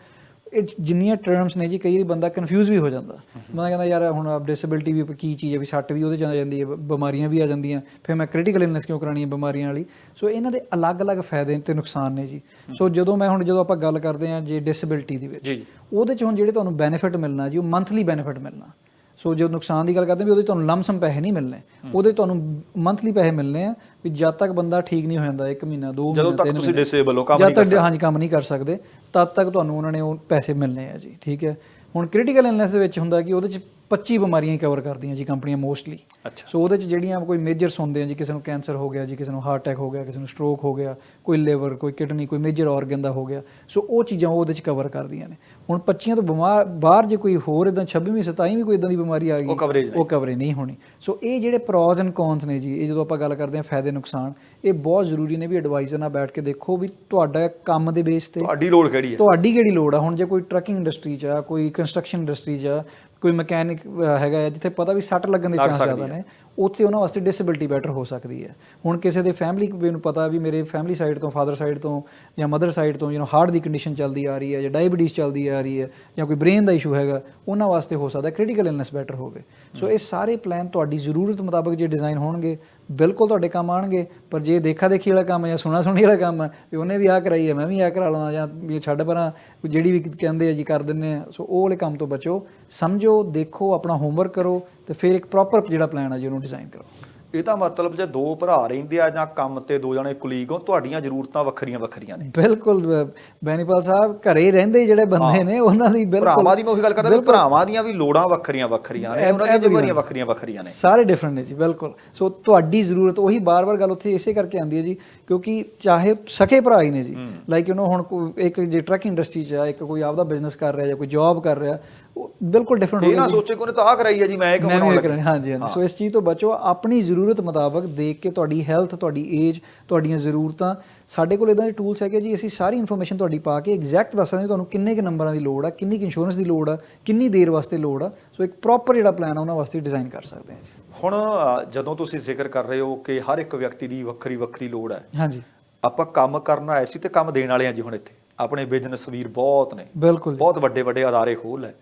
ਇਹ ਜਿੰਨੀਆਂ ਟਰਮਸ ਨੇ ਜੀ ਕਈ ਵਾਰੀ ਬੰਦਾ ਕਨਫਿਊਜ਼ ਵੀ ਹੋ ਜਾਂਦਾ। ਬੰਦਾ ਕਹਿੰਦਾ ਯਾਰ ਹੁਣ ਡਿਸੇਬਿਲਟੀ ਵੀ ਕੀ ਚੀਜ਼ ਹੈ ਵੀ ਸੱਟ ਵੀ ਉਹਦੇ ਚ ਆ ਜਾਂਦੀ ਹੈ ਬਿਮਾਰੀਆਂ ਵੀ ਆ ਜਾਂਦੀਆਂ। ਫਿਰ ਮੈਂ ਕ੍ਰਿਟੀਕਲ ਇਲਨੈਸ ਕਿਉਂ ਕਰਾਣੀ ਹੈ ਬਿਮਾਰੀਆਂ ਵਾਲੀ? ਸੋ ਇਹਨਾਂ ਦੇ ਅਲੱਗ-ਅਲੱਗ ਫਾਇਦੇ ਤੇ ਨੁਕਸਾਨ ਨੇ ਜੀ। ਸੋ ਜਦੋਂ ਮੈਂ ਹੁਣ ਜਦੋਂ ਆਪਾਂ ਗੱਲ ਕਰਦੇ ਹਾਂ ਜੇ ਡਿਸੇਬਿਲਟੀ ਦੀ ਵਿੱਚ ਉਹਦੇ ਚ ਹੁਣ ਜਿਹੜੇ ਤੁਹਾਨੂੰ ਬੈਨੀਫਿਟ ਮਿਲਣਾ ਜੀ ਉਹ ਮੰਥਲੀ ਬੈਨੀਫਿਟ ਮਿਲਣਾ। ਸੋ ਜੇ ਨੁਕਸਾਨ ਦੀ ਗੱਲ ਕਰਦੇ ਵੀ ਉਹਦੇ ਤੁਹਾਨੂੰ ਲਮਸਮ ਪੈਸੇ ਨਹੀਂ ਮਿਲਣੇ ਉਹਦੇ ਤੁਹਾਨੂੰ ਮੰਥਲੀ ਪੈਸੇ ਮਿਲਣੇ ਆ ਵੀ ਜਦ ਤੱਕ ਬੰਦਾ ਠੀਕ ਨਹੀਂ ਹੋ ਜਾਂਦਾ 1 ਮਹੀਨਾ 2 ਮਹੀਨਾ ਜਦੋਂ ਤੱਕ 3 ਤੁਸੀਂ disable ਹੋ, ਕੰਮ ਨਹੀਂ ਕਰ ਤੱਕ ਹਾਂਜੀ ਕੰਮ ਨਹੀਂ ਕਰ ਸਕਦੇ ਤਦ ਤੱਕ ਤੁਹਾਨੂੰ ਉਹਨਾਂ ਨੇ ਉਹ ਪੈਸੇ ਮਿਲਣੇ ਆ ਜੀ ਠੀਕ ਹੈ। ਹੁਣ ਕ੍ਰਿਟੀਕਲ ਇਲਨੈਸ ਦੇ ਵਿੱਚ ਹੁੰਦਾ ਕਿ ਉਹਦੇ 'ਚ 25 ਬਿਮਾਰੀਆਂ ਹੀ ਕਵਰ ਕਰਦੀਆਂ ਜੀ ਕੰਪਨੀਆਂ ਮੋਸਟਲੀ ਅੱਛਾ। ਸੋ ਉਹਦੇ 'ਚ ਜਿਹੜੀਆਂ ਕੋਈ ਮੇਜਰਸ ਹੁੰਦੇ ਆ ਜੀ ਕਿਸੇ ਨੂੰ ਕੈਂਸਰ ਹੋ ਗਿਆ ਜੀ ਕਿਸੇ ਨੂੰ ਹਾਰਟ ਅਟੈਕ ਹੋ ਗਿਆ ਕਿਸੇ ਨੂੰ ਸਟ੍ਰੋਕ ਹੋ ਗਿਆ ਕੋਈ ਲਿਵਰ ਕੋਈ ਕਿਡਨੀ ਕੋਈ ਮੇਜਰ ਆਰਗਨ ਦਾ ਹੋ ਗਿਆ। ਸੋ ਉਹ ਚੀਜ਼ਾਂ ਉਹ ਉਹਦੇ 'ਚ ਕਵਰ ਕਰਦੀਆਂ ਨੇ। ਹੁਣ 25 ਤੋਂ ਬਿਮਾਰ ਬਾਹਰ ਜੇ ਕੋਈ ਹੋਰ ਇਦਾਂ 26ਵੀਂ 27ਵੀਂ ਕੋਈ ਇਦਾਂ ਦੀ ਬਿਮਾਰੀ ਆ ਗਈ ਉਹ coverage ਨਹੀਂ। ਉਹ ਕਵਰੇਜ ਨਹੀਂ ਹੋਣੀ। ਸੋ ਇਹ ਜਿਹੜੇ ਪ੍ਰੋਜ਼ ਐਂਡ ਕੌਨਸ ਨੇ ਜੀ ਇਹ ਜਦੋਂ ਆਪਾਂ ਗੱਲ ਕਰਦੇ ਹਾਂ ਫਾਇਦੇ ਨੁਕਸਾਨ ਇਹ ਬਹੁਤ ਜ਼ਰੂਰੀ ਨੇ ਵੀ ਐਡਵਾਈਜ਼ਰ ਨਾਲ ਬੈਠ ਕੇ ਦੇਖੋ ਵੀ ਤੁਹਾਡਾ ਕੰਮ ਦੇ ਬੇਸ ਤੇ ਤੁਹਾਡੀ ਲੋੜ ਕਿਹੜੀ ਹੈ? ਤੁਹਾਡੀ ਕਿਹੜੀ ਲੋੜ ਆ? ਹੁਣ ਜੇ ਕੋਈ ਟਰੱਕਿੰਗ ਇੰਡਸਟਰੀ 'ਚ ਆ ਕੋਈ ਕੰਸਟਰਕਸ਼ਨ ਇੰਡਸਟਰੀ 'ਚ ਆ ਕੋਈ ਮਕੈਨਿਕ ਹੈਗਾ ਹੈ ਜਿੱਥੇ ਪਤਾ ਵੀ ਸੱਟ ਲੱਗਣ ਦੇ ਚਾਂਸ ਜ਼ਿਆਦਾ ਨੇ ਉੱਥੇ ਉਹਨਾਂ ਵਾਸਤੇ ਡਿਸੇਬਿਲਟੀ ਬੈਟਰ ਹੋ ਸਕਦੀ ਹੈ। ਹੁਣ ਕਿਸੇ ਦੇ ਫੈਮਿਲੀ ਨੂੰ ਪਤਾ ਵੀ ਮੇਰੇ ਫੈਮਿਲੀ ਸਾਈਡ ਤੋਂ ਫਾਦਰ ਸਾਈਡ ਤੋਂ ਜਾਂ ਮਦਰ ਸਾਈਡ ਤੋਂ ਯੂ نو ਹਾਰਟ ਦੀ ਕੰਡੀਸ਼ਨ ਚੱਲਦੀ ਆ ਰਹੀ ਹੈ ਜਾਂ ਡਾਇਬੀਟੀਜ਼ ਚੱਲਦੀ ਆ ਰਹੀ ਹੈ ਜਾਂ ਕੋਈ ਬ੍ਰੇਨ ਦਾ ਇਸ਼ੂ ਹੈਗਾ, ਉਹਨਾਂ ਵਾਸਤੇ ਹੋ ਸਕਦਾ ਕ੍ਰਿਟੀਕਲ ਇਲਨੈਸ ਬੈਟਰ ਹੋਵੇ। ਸੋ ਇਹ ਸਾਰੇ ਪਲਾਨ ਤੁਹਾਡੀ ਜ਼ਰੂਰਤ ਮੁਤਾਬਕ ਜੇ ਡਿਜ਼ਾਈਨ ਹੋਣਗੇ, ਬਿਲਕੁਲ ਤੁਹਾਡੇ ਕੰਮ ਆਣਗੇ, ਪਰ ਜੇ ਦੇਖਾ ਦੇਖੀ ਵਾਲਾ ਕੰਮ ਹੈ ਜਾਂ ਸੁਣਾ ਸੁਣੀ ਵਾਲਾ ਕੰਮ ਹੈ, ਵੀ ਉਹਨੇ ਵੀ ਆ ਕਰਾਈ ਹੈ, ਮੈਂ ਵੀ ਆ ਕਰਾ ਲਵਾਂ ਜਾਂ ਵੀ ਛੱਡ ਪਰਾਂ ਜਿਹੜੀ ਵੀ ਕਹਿੰਦੇ ਆ ਜੀ ਕਰ ਦਿੰਨੇ ਆ, ਸੋ ਉਹ ਵਾਲੇ ਕੰਮ ਤੋਂ ਬਚੋ। ਸਮਝੋ, ਦੇਖੋ, ਆਪਣਾ ਹੋਮਵਰਕ ਕਰੋ ਤੇ ਫਿਰ ਇੱਕ ਪ੍ਰੋਪਰ ਜਿਹੜਾ ਪਲਾਨ ਹੈ ਜੀ ਉਹਨੂੰ ਡਿਜ਼ਾਈਨ ਕਰੋ। ਇਹ ਤਾਂ ਮਤਲਬ ਜੇ ਦੋ ਭਰਾ ਰਹਿੰਦੇ ਆ ਜਾਂ ਕੰਮ ਤੇ ਦੋ ਜਣੇ ਕੁਲੀਗ ਹੋ ਤੁਹਾਡੀਆਂ ਜ਼ਰੂਰਤਾਂ ਵੱਖਰੀਆਂ ਵੱਖਰੀਆਂ ਨੇ। ਬਿਲਕੁਲ ਬੈਨੀਪਾਲ ਸਾਹਿਬ ਘਰੇ ਰਹਿੰਦੇ ਜਿਹੜੇ ਬੰਦੇ ਨੇ ਉਹਨਾਂ ਦੀ ਬਿਲਕੁਲ ਭਰਾਵਾਂ ਦੀ ਮੈਂ ਉਹੀ ਗੱਲ ਕਰਦਾ ਵੀ ਭਰਾਵਾਂ ਦੀਆਂ ਵੀ ਲੋੜਾਂ ਵੱਖਰੀਆਂ ਵੱਖਰੀਆਂ ਨੇ ਉਹਨਾਂ ਦੀਆਂ ਜ਼ਿੰਮੇਵਾਰੀਆਂ ਵੱਖਰੀਆਂ ਵੱਖਰੀਆਂ ਨੇ। ਸਾਰੇ ਡਿਫਰੈਂਟ ਨੇ ਜੀ ਬਿਲਕੁਲ। ਸੋ ਤੁਹਾਡੀ ਜ਼ਰੂਰਤ ਉਹੀ ਬਾਰ-ਬਾਰ ਗੱਲ ਉੱਥੇ ਇਸੇ ਕਰਕੇ ਆਉਂਦੀ ਹੈ ਜੀ ਕਿਉਂਕਿ ਚਾਹੇ ਸਕੇ ਭਰਾ ਹੀ ਨੇ ਜੀ। ਲਾਈਕ ਯੂ نو ਹੁਣ ਇੱਕ ਜੇ ਟਰੱਕ ਇੰਡਸਟਰੀ 'ਚ ਆ ਇੱਕ ਕੋਈ ਆਪਦਾ ਬਿਜ਼ਨਸ ਕਰ ਰਿਹਾ ਜਾਂ ਕੋਈ ਜੌਬ ਕਰ ਰਿਹਾ ਬਿਲਕੁਲ ਡਿਫਰੈਂਟ ਇਹ ਨਾ ਸੋਚੇ ਕੋਈ ਨੇ ਤਾਂ ਆ ਕਰਾਈ ਹੈ ਜੀ ਮੈਂ ਇਹ ਕਿਉਂ ਬਣਾਉਣ ਲੱਗਾ? ਹਾਂਜੀ ਹਾਂਜੀ। ਸੋ ਇਸ ਚੀਜ਼ ਤੋਂ ਬਚੋ ਆਪਣੀ ਜ਼ਰੂਰਤ ਮੁਤਾਬਕ ਦੇਖ ਕੇ ਤੁਹਾਡੀ ਹੈਲਥ ਤੁਹਾਡੀ ਏਜ ਤੁਹਾਡੀਆਂ ਜ਼ਰੂਰਤਾਂ ਸਾਡੇ ਕੋਲ ਇਦਾਂ ਦੇ ਟੂਲਸ ਹੈਗੇ ਜੀ ਅਸੀਂ ਸਾਰੀ ਇਨਫੋਰਮੇਸ਼ਨ ਤੁਹਾਡੀ ਪਾ ਕੇ ਐਗਜ਼ੈਕਟ ਦੱਸ ਸਕਦੇ ਹਾਂ ਤੁਹਾਨੂੰ ਕਿੰਨੇ ਕੁ ਨੰਬਰਾਂ ਦੀ ਲੋੜ ਆ ਕਿੰਨੀ ਕੁ ਇੰਸ਼ੋਰੈਂਸ ਦੀ ਲੋੜ ਆ ਕਿੰਨੀ ਦੇਰ ਵਾਸਤੇ ਲੋੜ ਆ। ਸੋ ਇੱਕ ਪ੍ਰੋਪਰ ਜਿਹੜਾ ਪਲਾਨ ਆ ਉਹਨਾਂ ਵਾਸਤੇ ਡਿਜ਼ਾਈਨ ਕਰ ਸਕਦੇ ਹਾਂ ਜੀ। ਹੁਣ ਜਦੋਂ ਤੁਸੀਂ ਜ਼ਿਕਰ ਕਰ ਰਹੇ ਹੋ ਕਿ ਹਰ ਇੱਕ ਵਿਅਕਤੀ ਦੀ ਵੱਖਰੀ ਵੱਖਰੀ ਲੋੜ ਹੈ ਹਾਂਜੀ। ਆਪਾਂ ਕੰਮ ਕਰਨ ਆਏ ਸੀ ਤੇ ਕੰਮ ਦੇਣ ਵਾਲੇ ਆ ਜੀ ਹੁਣ ਇੱਥੇ। ਆਪਣੇ ਬਿਜ਼ਨਸ ਵੀਰ ਬਹੁਤ ਨੇ। ਬਿਲਕੁਲ ਬਹੁਤ ਵੱਡੇ ਵੱਡੇ ਅਦਾਰੇ ਖੋਲ ਹੈ।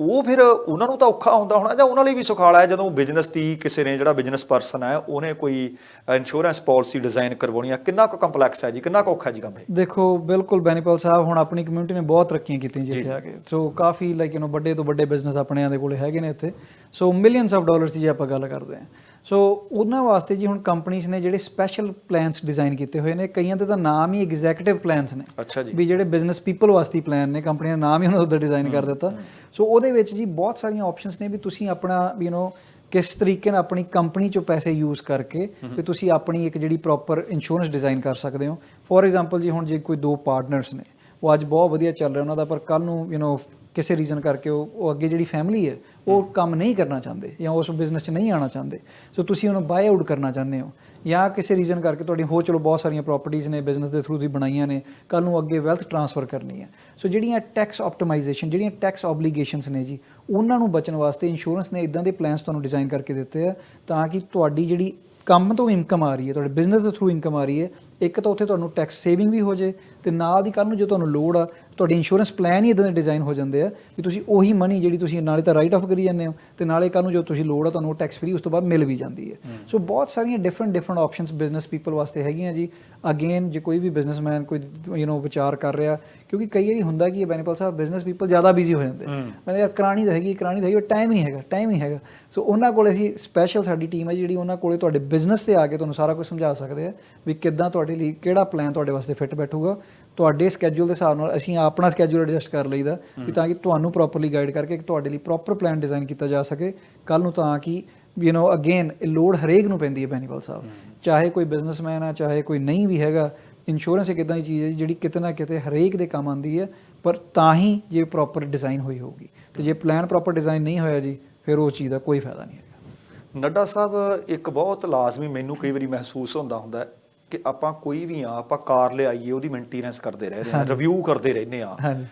ਉਹ ਫਿਰ ਉਹਨਾਂ ਨੂੰ ਤਾਂ ਔਖਾ ਹੁੰਦਾ ਹੋਣਾ ਜਾਂ ਉਹਨਾਂ ਲਈ ਵੀ ਸੁਖਾਲਾ ਹੈ ਜਦੋਂ ਬਿਜ਼ਨਸ ਦੀ ਕਿਸੇ ਨੇ ਜਿਹੜਾ ਬਿਜ਼ਨਸ ਪਰਸਨ ਹੈ ਉਹਨੇ ਕੋਈ ਇੰਸ਼ੋਰੈਂਸ ਪਾਲਿਸੀ ਡਿਜ਼ਾਈਨ ਕਰਵਾਉਣੀ ਹੈ ਕਿੰਨਾ ਕੁ ਕੰਪਲੈਕਸ ਹੈ ਜੀ ਕਿੰਨਾ ਕੁ ਔਖਾ ਜੀ ਕੰਮ ਇਹ? ਦੇਖੋ ਬਿਲਕੁਲ ਬੈਨੀਪਾਲ ਸਾਹਿਬ ਹੁਣ ਆਪਣੀ ਕਮਿਊਨਿਟੀ ਨੇ ਬਹੁਤ ਤਰੱਕੀਆਂ ਕੀਤੀਆਂ ਜੀ ਇੱਥੇ ਆ ਕੇ। ਸੋ ਕਾਫੀ ਲਾਈਕ ਯੂ نو ਵੱਡੇ ਤੋਂ ਵੱਡੇ ਬਿਜ਼ਨਸ ਆਪਣਿਆਂ ਦੇ ਕੋਲੇ ਹੈਗੇ ਨੇ ਇੱਥੇ। ਸੋ ਮਿਲੀਅਨਸ ਆਫ ਡਾਲਰਸ ਦੀ ਜੇ ਆਪਾਂ ਗੱਲ ਕਰਦੇ ਹਾਂ। ਸੋ ਉਹਨਾਂ ਵਾਸਤੇ ਜੀ ਹੁਣ ਕੰਪਨੀਆਂ ਨੇ ਜਿਹੜੇ ਸਪੈਸ਼ਲ ਪਲਾਨਸ ਡਿਜ਼ਾਈਨ ਕੀਤੇ ਹੋਏ ਨੇ ਕਈਆਂ ਦੇ ਤਾਂ ਨਾਮ ਹੀ ਐਗਜ਼ੀਕਿਊਟਿਵ ਪਲਾਨਸ ਨੇ ਅੱਛਾ ਜੀ ਵੀ ਜਿਹੜੇ ਬਿਜ਼ਨਸ ਪੀਪਲ ਵਾਸਤੇ ਪਲਾਨ ਨੇ ਕੰਪਨੀਆਂ ਦਾ ਨਾਮ ਹੀ ਉਹਨਾਂ ਦਾ ਡਿਜ਼ਾਈਨ ਕਰ ਦਿੱਤਾ ਸੋ ਉਹਦੇ ਵਿੱਚ ਜੀ ਬਹੁਤ ਸਾਰੀਆਂ ਆਪਸ਼ਨਸ ਨੇ ਵੀ ਤੁਸੀਂ ਆਪਣਾ ਯੂ نو ਕਿਸ ਤਰੀਕੇ ਨਾਲ ਆਪਣੀ ਕੰਪਨੀ ਚੋਂ ਪੈਸੇ ਯੂਜ਼ ਕਰਕੇ ਵੀ ਤੁਸੀਂ ਆਪਣੀ ਇੱਕ ਜਿਹੜੀ ਪ੍ਰੋਪਰ ਇੰਸ਼ੋਰੈਂਸ ਡਿਜ਼ਾਈਨ ਕਰ ਸਕਦੇ ਹੋ ਫੋਰ ਐਗਜ਼ਾਮਪਲ ਜੀ ਹੁਣ ਜੇ ਕੋਈ ਦੋ ਪਾਰਟਨਰਸ ਨੇ ਉਹ ਅੱਜ ਬਹੁਤ ਵਧੀਆ ਚੱਲ ਰਿਹਾ ਉਹਨਾਂ ਦਾ ਪਰ ਕੱਲ ਨੂੰ ਯੂ نو ਕਿਸੇ ਰੀਜ਼ਨ ਕਰਕੇ ਉਹ ਉਹ ਅੱਗੇ ਜਿਹੜੀ ਫੈਮਿਲੀ ਹੈ ਉਹ ਕੰਮ ਨਹੀਂ ਕਰਨਾ ਚਾਹੁੰਦੇ ਜਾਂ ਉਸ ਬਿਜ਼ਨਸ 'ਚ ਨਹੀਂ ਆਉਣਾ ਚਾਹੁੰਦੇ। ਸੋ ਤੁਸੀਂ ਉਹਨੂੰ ਬਾਏ ਆਊਟ ਕਰਨਾ ਚਾਹੁੰਦੇ ਹੋ ਜਾਂ ਕਿਸੇ ਰੀਜ਼ਨ ਕਰਕੇ ਤੁਹਾਡੀ ਹੋ ਚਲੋ ਬਹੁਤ ਸਾਰੀਆਂ ਪ੍ਰਾਪਰਟੀਆਂ ਨੇ ਬਿਜ਼ਨਸ ਦੇ ਥਰੂ ਤੁਸੀਂ ਬਣਾਈਆਂ ਨੇ ਕੱਲ ਨੂੰ ਅੱਗੇ ਵੈਲਥ ਟ੍ਰਾਂਸਫਰ ਕਰਨੀ ਹੈ। ਸੋ ਜਿਹੜੀਆਂ ਟੈਕਸ ਆਪਟੀਮਾਈਜੇਸ਼ਨ ਜਿਹੜੀਆਂ ਟੈਕਸ ਆਬਲੀਗੇਸ਼ਨਸ ਨੇ ਜੀ ਉਹਨਾਂ ਨੂੰ ਬਚਣ ਵਾਸਤੇ ਇੰਸ਼ੋਰੈਂਸ ਨੇ ਇਦਾਂ ਦੇ ਪਲਾਨਸ ਤੁਹਾਨੂੰ ਡਿਜ਼ਾਈਨ ਕਰਕੇ ਦਿੱਤੇ ਆ ਤਾਂ ਕਿ ਤੁਹਾਡੀ ਜਿਹੜੀ ਕੰਮ ਤੋਂ ਇਨਕਮ ਆ ਰਹੀ ਹੈ ਤੁਹਾਡੇ ਬਿਜ਼ਨਸ ਦੇ ਥਰੂ ਇਨਕਮ ਆ ਰਹੀ ਹੈ ਇੱਕ ਤਾਂ ਉੱਥੇ ਤੁਹਾਨੂੰ ਟੈਕਸ ਸੇਵਿੰਗ ਵੀ ਹੋ ਜੇ ਤੇ ਨਾਲ ਦੀ ਕੱਲ ਨੂੰ ਜੇ ਤੁਹਾਨੂੰ ਲੋੜ ਆ ਤੁਹਾਡੀ ਇੰਸ਼ੋਰੈਂਸ ਪਲਾਨ ਹੀ ਇਦਾਂ ਦੇ ਡਿਜ਼ਾਈਨ ਹੋ ਜਾਂਦੇ ਆ ਵੀ ਤੁਸੀਂ ਉਹੀ ਮਨੀ ਜਿਹੜੀ ਤੁਸੀਂ ਨਾਲੇ ਤਾਂ ਰਾਈਟ ਆਫ ਕਰੀ ਜਾਂਦੇ ਹੋ ਤੇ ਨਾਲੇ ਕੱਲ ਨੂੰ ਜੋ ਤੁਸੀਂ ਲੋੜ ਆ ਤੁਹਾਨੂੰ ਉਹ ਟੈਕਸ ਫ੍ਰੀ ਉਸ ਤੋਂ ਬਾਅਦ ਮਿਲ ਵੀ ਜਾਂਦੀ ਹੈ। ਸੋ ਬਹੁਤ ਸਾਰੀਆਂ different different options business people ਵਾਸਤੇ ਹੈਗੀਆਂ ਜੀ। ਅਗੇਨ ਜੇ ਕੋਈ ਵੀ ਬਿਜ਼ਨਸਮੈਨ ਕੋਈ ਯੂ نو ਵਿਚਾਰ ਕਰ ਰਿਹਾ ਕਿਉਂਕਿ ਕਈ ਵਾਰੀ ਹੁੰਦਾ ਕਿ ਬੈਨੀਪਲ ਸਾਹਿਬ ਬਿਜ਼ਨਸ ਪੀਪਲ ਜ਼ਿਆਦਾ ਬਿਜ਼ੀ ਹੋ ਜਾਂਦੇ। ਮੈਂ ਯਾਰ ਕਰਾਣੀ ਤਾਂ ਹੈਗੀ ਕਰਾਣੀ ਤਾਂ ਹੈਗੀ ਟਾਈਮ ਨਹੀਂ ਹੈਗਾ ਟਾਈਮ ਨਹੀਂ ਹੈਗਾ। ਸੋ ਉਹਨਾਂ ਕੋਲ ਅਸੀਂ ਸਪੈਸ਼ਲ ਸਾਡੀ ਟੀਮ ਹੈ ਜਿਹੜੀ ਉਹਨਾਂ ਕੋਲੇ ਤੁਹਾਡੇ ਬਿਜ਼ਨਸ ਤੇ ਆ ਕੇ ਤੁਹਾਨੂੰ ਸਾਰਾ ਕੁਝ ਸਮਝਾ ਸਕਦੇ ਆ ਵੀ ਕਿੱਦਾਂ ਤੁਹਾਡੇ ਲਈ ਕਿਹੜਾ ਪਲਾਨ ਤੁਹਾਡੇ ਵਾਸਤੇ ਫਿੱਟ ਬੈਠੂਗਾ? ਤੁਹਾਡੇ ਸਕੇਜੂਲ ਦੇ ਹਿਸਾਬ ਨਾਲ ਅਸੀਂ ਆਪਣਾ ਸਕੇਜੂਲ ਐਡਜਸਟ ਕਰ ਲਈਦਾ ਵੀ ਤਾਂ ਕਿ ਤੁਹਾਨੂੰ ਪ੍ਰੋਪਰਲੀ ਗਾਈਡ ਕਰਕੇ ਤੁਹਾਡੇ ਲਈ ਪ੍ਰੋਪਰ ਪਲਾਨ ਡਿਜ਼ਾਈਨ ਕੀਤਾ ਜਾ ਸਕੇ। ਕੱਲ ਨੂੰ ਤਾਂ ਕਿ ਯੂ نو ਅਗੇਨ ਲੋਡ ਹਰੇਕ ਨੂੰ ਪੈਂਦੀ ਹੈ ਬੈਨੀਵਾਲ ਸਾਹਿਬ। ਚਾਹੇ ਕੋਈ ਬਿਜ਼ਨਸਮੈਨ ਆ, ਚਾਹੇ ਕੋਈ ਨਹੀਂ ਵੀ ਹੈਗਾ ਇੰਸ਼ੋਰੈਂਸ ਇੱਕ ਇਦਾਂ ਦੀ ਚੀਜ਼ ਹੈ ਜੀ ਜਿਹੜੀ ਕਿਤੇ ਨਾ ਕਿਤੇ ਹਰੇਕ ਦੇ ਕੰਮ ਆਉਂਦੀ ਹੈ, ਪਰ ਤਾਂ ਹੀ ਜੇ ਪ੍ਰੋਪਰ ਡਿਜ਼ਾਈਨ ਹੋਈ ਹੋਊਗੀ। ਤੇ ਜੇ ਪਲਾਨ ਪ੍ਰੋਪਰ ਡਿਜ਼ਾਈਨ ਨਹੀਂ ਹੋਇਆ ਜੀ, ਫਿਰ ਉਹ ਚੀਜ਼ ਦਾ ਕੋਈ ਫਾਇਦਾ ਨਹੀਂ ਹੈਗਾ। ਨੱਡਾ ਸਾਹਿਬ, ਇੱਕ ਬਹੁਤ ਲਾਜ਼ਮੀ ਮੈਨੂੰ ਕਈ ਵਾਰੀ ਮਹਿਸੂਸ ਹੁੰਦਾ ਹੁੰਦਾ ਕਿ ਆਪਾਂ ਕੋਈ ਵੀ ਆ ਆਪਾਂ ਕਾਰ ਲਿਆਈਏ ਉਹਦੀ ਮੇਨਟੇਨੈਂਸ ਕਰਦੇ ਰਹਿ ਰਹੇ ਰਿਵਿਊ ਕਰਦੇ ਰਹਿੰਦੇ ਆ ਹਾਂਜੀ।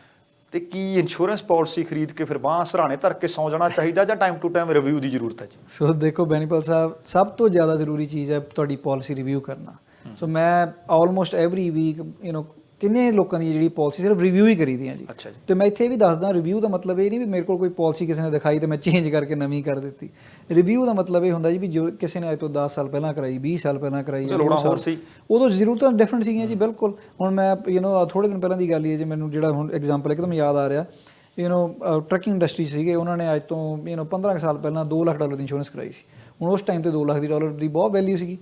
ਤੇ ਕੀ ਇੰਸ਼ੋਰੈਂਸ ਪਾਲਿਸੀ ਖਰੀਦ ਕੇ ਫਿਰ ਬਾਂਹ ਸਰਾਣੇ ਧਰ ਕੇ ਸੌ ਜਾਣਾ ਚਾਹੀਦਾ ਜਾਂ ਟਾਈਮ ਟੂ ਟਾਈਮ ਰਿਵਿਊ ਦੀ ਜ਼ਰੂਰਤ ਹੈ ਜੀ? ਸੋ ਦੇਖੋ ਬੈਨੀਪਲ ਸਾਹਿਬ ਸਭ ਤੋਂ ਜ਼ਿਆਦਾ ਜ਼ਰੂਰੀ ਚੀਜ਼ ਹੈ ਤੁਹਾਡੀ ਪਾਲਿਸੀ ਰਿਵਿਊ ਕਰਨਾ। ਸੋ ਮੈਂ almost every week you know ਕਿੰਨੇ ਲੋਕਾਂ ਦੀ ਜਿਹੜੀ ਪਾਲਿਸੀ ਸਿਰਫ ਰਿਵਿਊ ਹੀ ਕਰੀਦੀਆਂ ਜੀ ਅੱਛਾ ਜੀ ਤੇ ਮੈਂ ਇੱਥੇ ਇਹ ਵੀ ਦੱਸਦਾ ਰਿਵਿਊ ਦਾ ਮਤਲਬ ਇਹ ਨਹੀਂ ਵੀ ਮੇਰੇ ਕੋਲ ਕੋਈ ਪਾਲਿਸੀ ਕਿਸੇ ਨੇ ਦਿਖਾਈ ਤੇ ਮੈਂ ਚੇਂਜ ਕਰਕੇ ਨਵੀਂ ਕਰ ਦਿੱਤੀ ਰਿਵਿਊ ਦਾ ਮਤਲਬ ਇਹ ਹੁੰਦਾ ਜੀ ਵੀ ਜੋ ਕਿਸੇ ਨੇ ਅੱਜ ਤੋਂ 10 ਸਾਲ ਪਹਿਲਾਂ ਕਰਾਈ 20 ਸਾਲ ਪਹਿਲਾਂ ਕਰਾਈ ਜਾਂ ਲੋੜਾਂ 20 ਸਾਲ- ਹੋਰ ਸੀ। ਉਦੋਂ ਜ਼ਰੂਰਤਾਂ ਡਿਫਰੈਂਟ ਸੀਗੀਆਂ ਜੀ ਬਿਲਕੁਲ ਹੁਣ ਮੈਂ ਯੂ نو ਥੋੜੇ ਦਿਨ ਪਹਿਲਾਂ ਦੀ ਗੱਲ ਹੀ ਹੈ ਜੀ ਮੈਨੂੰ ਜਿਹੜਾ ਹੁਣ ਐਗਜ਼ਾਮਪਲ ਇੱਕਦਮ ਯਾਦ ਆ ਰਿਹਾ ਯੂ نو ਟਰੱਕਿੰਗ ਇੰਡਸਟਰੀ ਸੀਗੇ ਉਹਨਾਂ ਨੇ ਅੱਜ ਤੋਂ ਯੂ نو 15 ਕੁ ਸਾਲ ਪਹਿਲਾਂ 2 ਲੱਖ ਡਾਲਰ ਦੀ ਇੰਸ਼ੋਰੈਂਸ ਕਰਾਈ ਸੀ ਹੁਣ ਉਸ ਟਾਈਮ ਤੇ 2 ਲੱਖ ਦੀ ਡਾਲਰ ਦੀ ਬਹੁਤ ਵੈਲਿਊ ਸੀਗੀ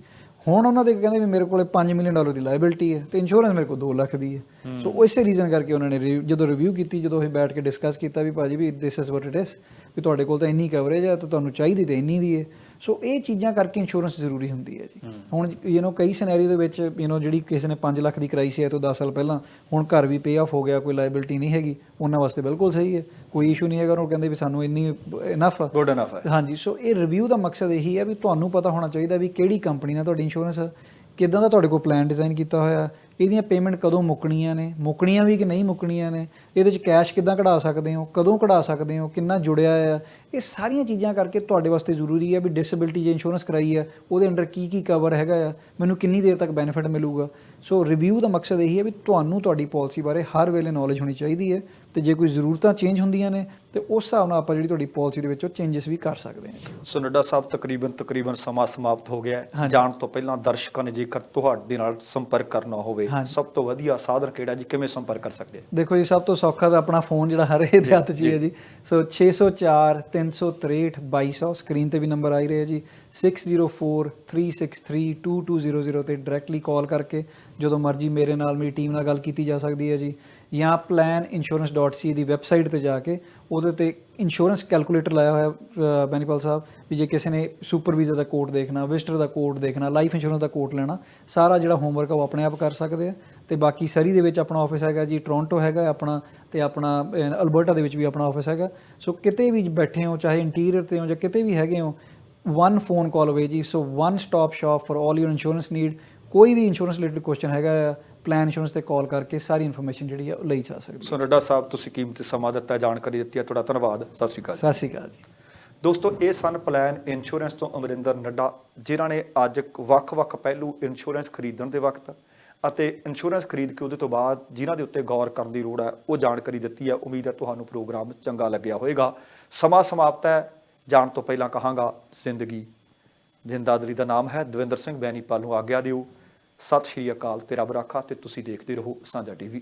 ਹੁਣ ਉਹਨਾਂ ਦੇ ਕਹਿੰਦੇ ਵੀ ਮੇਰੇ ਕੋਲੇ 5 ਮਿਲੀਅਨ ਡਾਲਰ ਦੀ ਲਾਇਬਿਲਟੀ ਹੈ ਤੇ ਇੰਸ਼ੋਰੈਂਸ ਮੇਰੇ ਕੋਲ 2 ਲੱਖ ਦੀ ਹੈ। ਸੋ ਉਸੇ ਰੀਜ਼ਨ ਕਰਕੇ ਉਹਨਾਂ ਨੇ ਜਦੋਂ ਰਿਵਿਊ ਕੀਤੀ ਜਦੋਂ ਅਸੀਂ ਬੈਠ ਕੇ ਡਿਸਕਸ ਕੀਤਾ ਵੀ ਭਾਜੀ ਵੀ this is what it is ਵੀ ਤੁਹਾਡੇ ਕੋਲ ਤਾਂ ਇੰਨੀ ਕਵਰੇਜ ਹੈ ਤਾਂ ਤੁਹਾਨੂੰ ਚਾਹੀਦੀ ਤੇ ਇੰਨੀ ਦੀ ਹੈ। ਸੋ ਇਹ ਚੀਜ਼ਾਂ ਕਰਕੇ ਇੰਸ਼ੋਰੈਂਸ ਜ਼ਰੂਰੀ ਹੁੰਦੀ ਹੈ ਜੀ ਹੁਣ ਯੂ نو ਕਈ ਸਿਨੈਰੀਓ ਦੇ ਵਿੱਚ ਯੂ نو ਜਿਹੜੀ ਕਿਸੇ ਨੇ 5 ਲੱਖ ਦੀ ਕਰਾਈ ਸੀ ਇਹ ਤੋਂ 10 ਸਾਲ ਪਹਿਲਾਂ ਹੁਣ ਘਰ ਵੀ ਪੇ ਆਫ ਹੋ ਗਿਆ ਕੋਈ ਲਾਇਬਿਲਟੀ ਨਹੀਂ ਹੈਗੀ ਉਹਨਾਂ ਵਾਸਤੇ ਬਿਲਕੁਲ ਸਹੀ ਹੈ ਕੋਈ ਇਸ਼ੂ ਨਹੀਂ ਹੈਗਾ ਉਹ ਕਹਿੰਦੇ ਵੀ ਸਾਨੂੰ ਇੰਨੀ ਇਨਫ ਗੁੱਡ ਇਨਫ ਹੈ ਹਾਂਜੀ ਸੋ ਇਹ ਰਿਵਿਊ ਦਾ ਮਕਸਦ ਇਹੀ ਹੈ ਵੀ ਤੁਹਾਨੂੰ ਪਤਾ ਹੋਣਾ ਚਾਹੀਦਾ ਵੀ ਕਿਹੜੀ ਕੰਪਨੀ ਨਾਲ ਤੁਹਾਡੀ ਇੰਸ਼ੋਰੈਂਸ ਹੈ ਕਿਦਾਂ ਦਾ ਤੁਹਾਡੇ ਕੋਲ ਪਲਾਨ ਡਿਜ਼ਾਈਨ ਕੀਤਾ ਹੋਇਆ ਇਹਦੀਆਂ ਪੇਮੈਂਟ ਕਦੋਂ ਮੁੱਕਣੀਆਂ ਨੇ? ਮੁੱਕਣੀਆਂ ਵੀ ਕਿ ਨਹੀਂ ਮੁੱਕਣੀਆਂ ਨੇ? ਇਹਦੇ 'ਚ ਕੈਸ਼ ਕਿੱਦਾਂ ਕਢਾ ਸਕਦੇ ਹੋ? ਕਦੋਂ ਕਢਾ ਸਕਦੇ ਹੋ? ਕਿੰਨਾ ਜੁੜਿਆ ਆ? ਇਹ ਸਾਰੀਆਂ ਚੀਜ਼ਾਂ ਕਰਕੇ ਤੁਹਾਡੇ ਵਾਸਤੇ ਜ਼ਰੂਰੀ ਹੈ ਵੀ ਡਿਸੇਬਿਲਟੀ ਜੇ ਇੰਸ਼ੋਰੈਂਸ ਕਰਾਈ ਹੈ ਉਹਦੇ ਅੰਡਰ ਕੀ ਕੀ ਕਵਰ ਹੈਗਾ ਆ? ਮੈਨੂੰ ਕਿੰਨੀ ਦੇਰ ਤੱਕ ਬੈਨੀਫਿਟ ਮਿਲੂਗਾ? ਸੋ ਰਿਵਿਊ ਦਾ ਮਕਸਦ ਇਹੀ ਹੈ ਵੀ ਤੁਹਾਨੂੰ ਤੁਹਾਡੀ ਪਾਲਿਸੀ ਬਾਰੇ ਹਰ ਵੇਲੇ ਨੌਲੇਜ ਹੋਣੀ ਚਾਹੀਦੀ ਹੈ ਤੇ ਜੇ ਕੋਈ ਜ਼ਰੂਰਤਾਂ ਚੇਂਜ ਹੁੰਦੀਆਂ ਨੇ ਤੇ ਉਸ ਹਿਸਾਬ ਨਾਲ ਆਪਾਂ ਜਿਹੜੀ ਤੁਹਾਡੀ ਪਾਲਿਸੀ ਦੇ ਵਿੱਚ ਉਹ ਚੇਂਜਸ ਵੀ ਕਰ ਸਕਦੇ ਹਾਂ। ਸੋ ਨੱਡਾ ਸਾਹਿਬ ਤਕਰੀਬਨ ਤਕਰੀਬਨ ਸਮਾਂ ਸਮਾਪਤ ਹੋ ਗਿਆ। ਜਾਣ ਤੋਂ ਪਹਿਲਾਂ ਦਰਸ਼ਕਾਂ ਨੇ ਜੇਕਰ ਤੁਹਾਡੇ ਨਾਲ ਸੰਪਰਕ ਕਰਨਾ ਹੋਵੇ। ਸਭ ਤੋਂ ਵਧੀਆ ਸਾਧਨ ਕਿਹੜਾ ਜੀ? ਕਿਵੇਂ ਸੰਪਰਕ ਕਰ ਸਕਦੇ ਦੇਖੋ ਜੀ ਸਭ ਤੋਂ ਸੌਖਾ ਤਾਂ ਆਪਣਾ ਫੋਨ ਜਿਹੜਾ ਹਰ ਇੱਕ ਦੇ ਹੱਥ 'ਚ ਹੀ ਹੈ ਜੀ। ਸੋ 604 363 2200 ਸਕਰੀਨ ਤੇ ਵੀ ਨੰਬਰ ਆ ਹੀ ਰਿਹਾ ਜੀ। 604 363 2200 ਤੇ ਡਾਇਰੈਕਟਲੀ ਕਾਲ ਕਰਕੇ ਜਦੋਂ ਮਰਜ਼ੀ ਮੇਰੇ ਨਾਲ ਮੇਰੀ ਟੀਮ ਨਾਲ ਗੱਲ ਕੀਤੀ ਜਾ ਸਕਦੀ ਹੈ ਜੀ। ਜਾਂ planinsurance.ca ਦੀ ਵੈਬਸਾਈਟ ਤੇ ਜਾ ਕੇ ਉਹਦੇ ਤੇ ਇੰਸ਼ੋਰੈਂਸ ਕੈਲਕੂਲੇਟਰ ਲਾਇਆ ਹੋਇਆ ਬੈਨੀਪਾਲ ਸਾਹਿਬ, ਵੀ ਜੇ ਕਿਸੇ ਨੇ ਸੁਪਰ ਵੀਜ਼ਾ ਦਾ ਕੋਡ ਦੇਖਣਾ ਵਿਜ਼ਟਰ ਦਾ ਕੋਡ ਦੇਖਣਾ ਲਾਈਫ ਇੰਸ਼ੋਰੈਂਸ ਦਾ ਕੋਡ ਲੈਣਾ, ਸਾਰਾ ਜਿਹੜਾ ਹੋਮਵਰਕ ਆ ਉਹ ਆਪਣੇ ਆਪ ਕਰ ਸਕਦੇ ਆ। ਤੇ ਬਾਕੀ ਸਰੀ ਦੇ ਵਿੱਚ ਆਪਣਾ ਆਫਿਸ ਹੈਗਾ ਜੀ ਟੋਰਾਂਟੋ ਹੈਗਾ ਆਪਣਾ, ਤੇ ਆਪਣਾ ਅਲਬਰਟਾ ਦੇ ਵਿੱਚ ਵੀ ਆਪਣਾ ਆਫਿਸ ਹੈਗਾ। ਸੋ ਕਿਤੇ ਵੀ ਬੈਠੇ ਹੋ, ਚਾਹੇ ਇੰਟੀਰੀਅਰ ਤੇ ਹੋ ਜਾਂ ਕਿਤੇ ਵੀ ਹੈਗੇ ਹੋ ਵਨ ਫੋਨ ਕਾਲ ਅਵੇ ਜੀ so one stop shop for 올 your insurance need ਕੋਈ ਵੀ ਇੰਸ਼ੋਰੈਂਸ ਰਿਲੇਟਡ ਕੁਐਸਚਨ ਹੈਗਾ ਆ ਪਲਾਨ ਇੰਸ਼ੋਰੈਂਸ ਤੇ ਕਾਲ ਕਰਕੇ ਸਾਰੀ ਇਨਫੋਰਮੇਸ਼ਨ ਜਿਹੜੀ ਆ ਉਹ ਲਈ ਜਾ ਸਕਦੀ ਸੋ ਨੱਡਾ ਸਾਹਿਬ ਤੁਸੀਂ ਕੀਮਤੀ ਸਮਾਂ ਦਿੱਤਾ ਜਾਣਕਾਰੀ ਦਿੱਤੀ ਹੈ ਤੁਹਾਡਾ ਧੰਨਵਾਦ। ਸਤਿ ਸ਼੍ਰੀ ਅਕਾਲ ਸਤਿ ਸ਼੍ਰੀ ਅਕਾਲ ਜੀ। ਦੋਸਤੋ ਇਹ ਸਨ ਪਲਾਨ ਇੰਸ਼ੋਰੈਂਸ ਤੋਂ ਅਮਰਿੰਦਰ ਨੱਡਾ ਜਿਨ੍ਹਾਂ ਨੇ ਅੱਜ ਵੱਖ-ਵੱਖ ਪਹਿਲੂ ਇੰਸ਼ੋਰੈਂਸ ਖਰੀਦਣ ਦੇ ਵਕਤ ਅਤੇ ਇੰਸ਼ੋਰੈਂਸ ਖਰੀਦ ਕੇ ਉਹਦੇ ਤੋਂ ਬਾਅਦ ਜਿਨ੍ਹਾਂ ਦੇ ਉੱਤੇ ਗੌਰ ਕਰਨ ਦੀ ਲੋੜ ਹੈ ਉਹ ਜਾਣਕਾਰੀ ਦਿੱਤੀ ਹੈ। ਉਮੀਦ ਹੈ ਤੁਹਾਨੂੰ ਪ੍ਰੋਗਰਾਮ ਚੰਗਾ ਲੱਗਿਆ ਹੋਵੇਗਾ। ਸਮਾਂ ਸਮਾਪਤ ਹੈ। ਜਾਣ ਤੋਂ ਪਹਿਲਾਂ ਕਹਾਂਗਾ ਜ਼ਿੰਦਗੀ ਜ਼ਿੰਦਾਦਰੀ ਦਾ ਨਾਮ ਹੈ। ਦਵਿੰਦਰ ਸਿੰਘ ਬੈਨੀਪਾਲ ਨੂੰ ਆਗਿਆ ਦਿਓ। ਸਤਿ ਸ਼੍ਰੀ ਅਕਾਲ ਤੇ ਰੱਬ ਰਾਖਾ ਤੇ ਤੁਸੀਂ ਦੇਖਦੇ ਰਹੋ ਸਾਂਝਾ ਟੀਵੀ।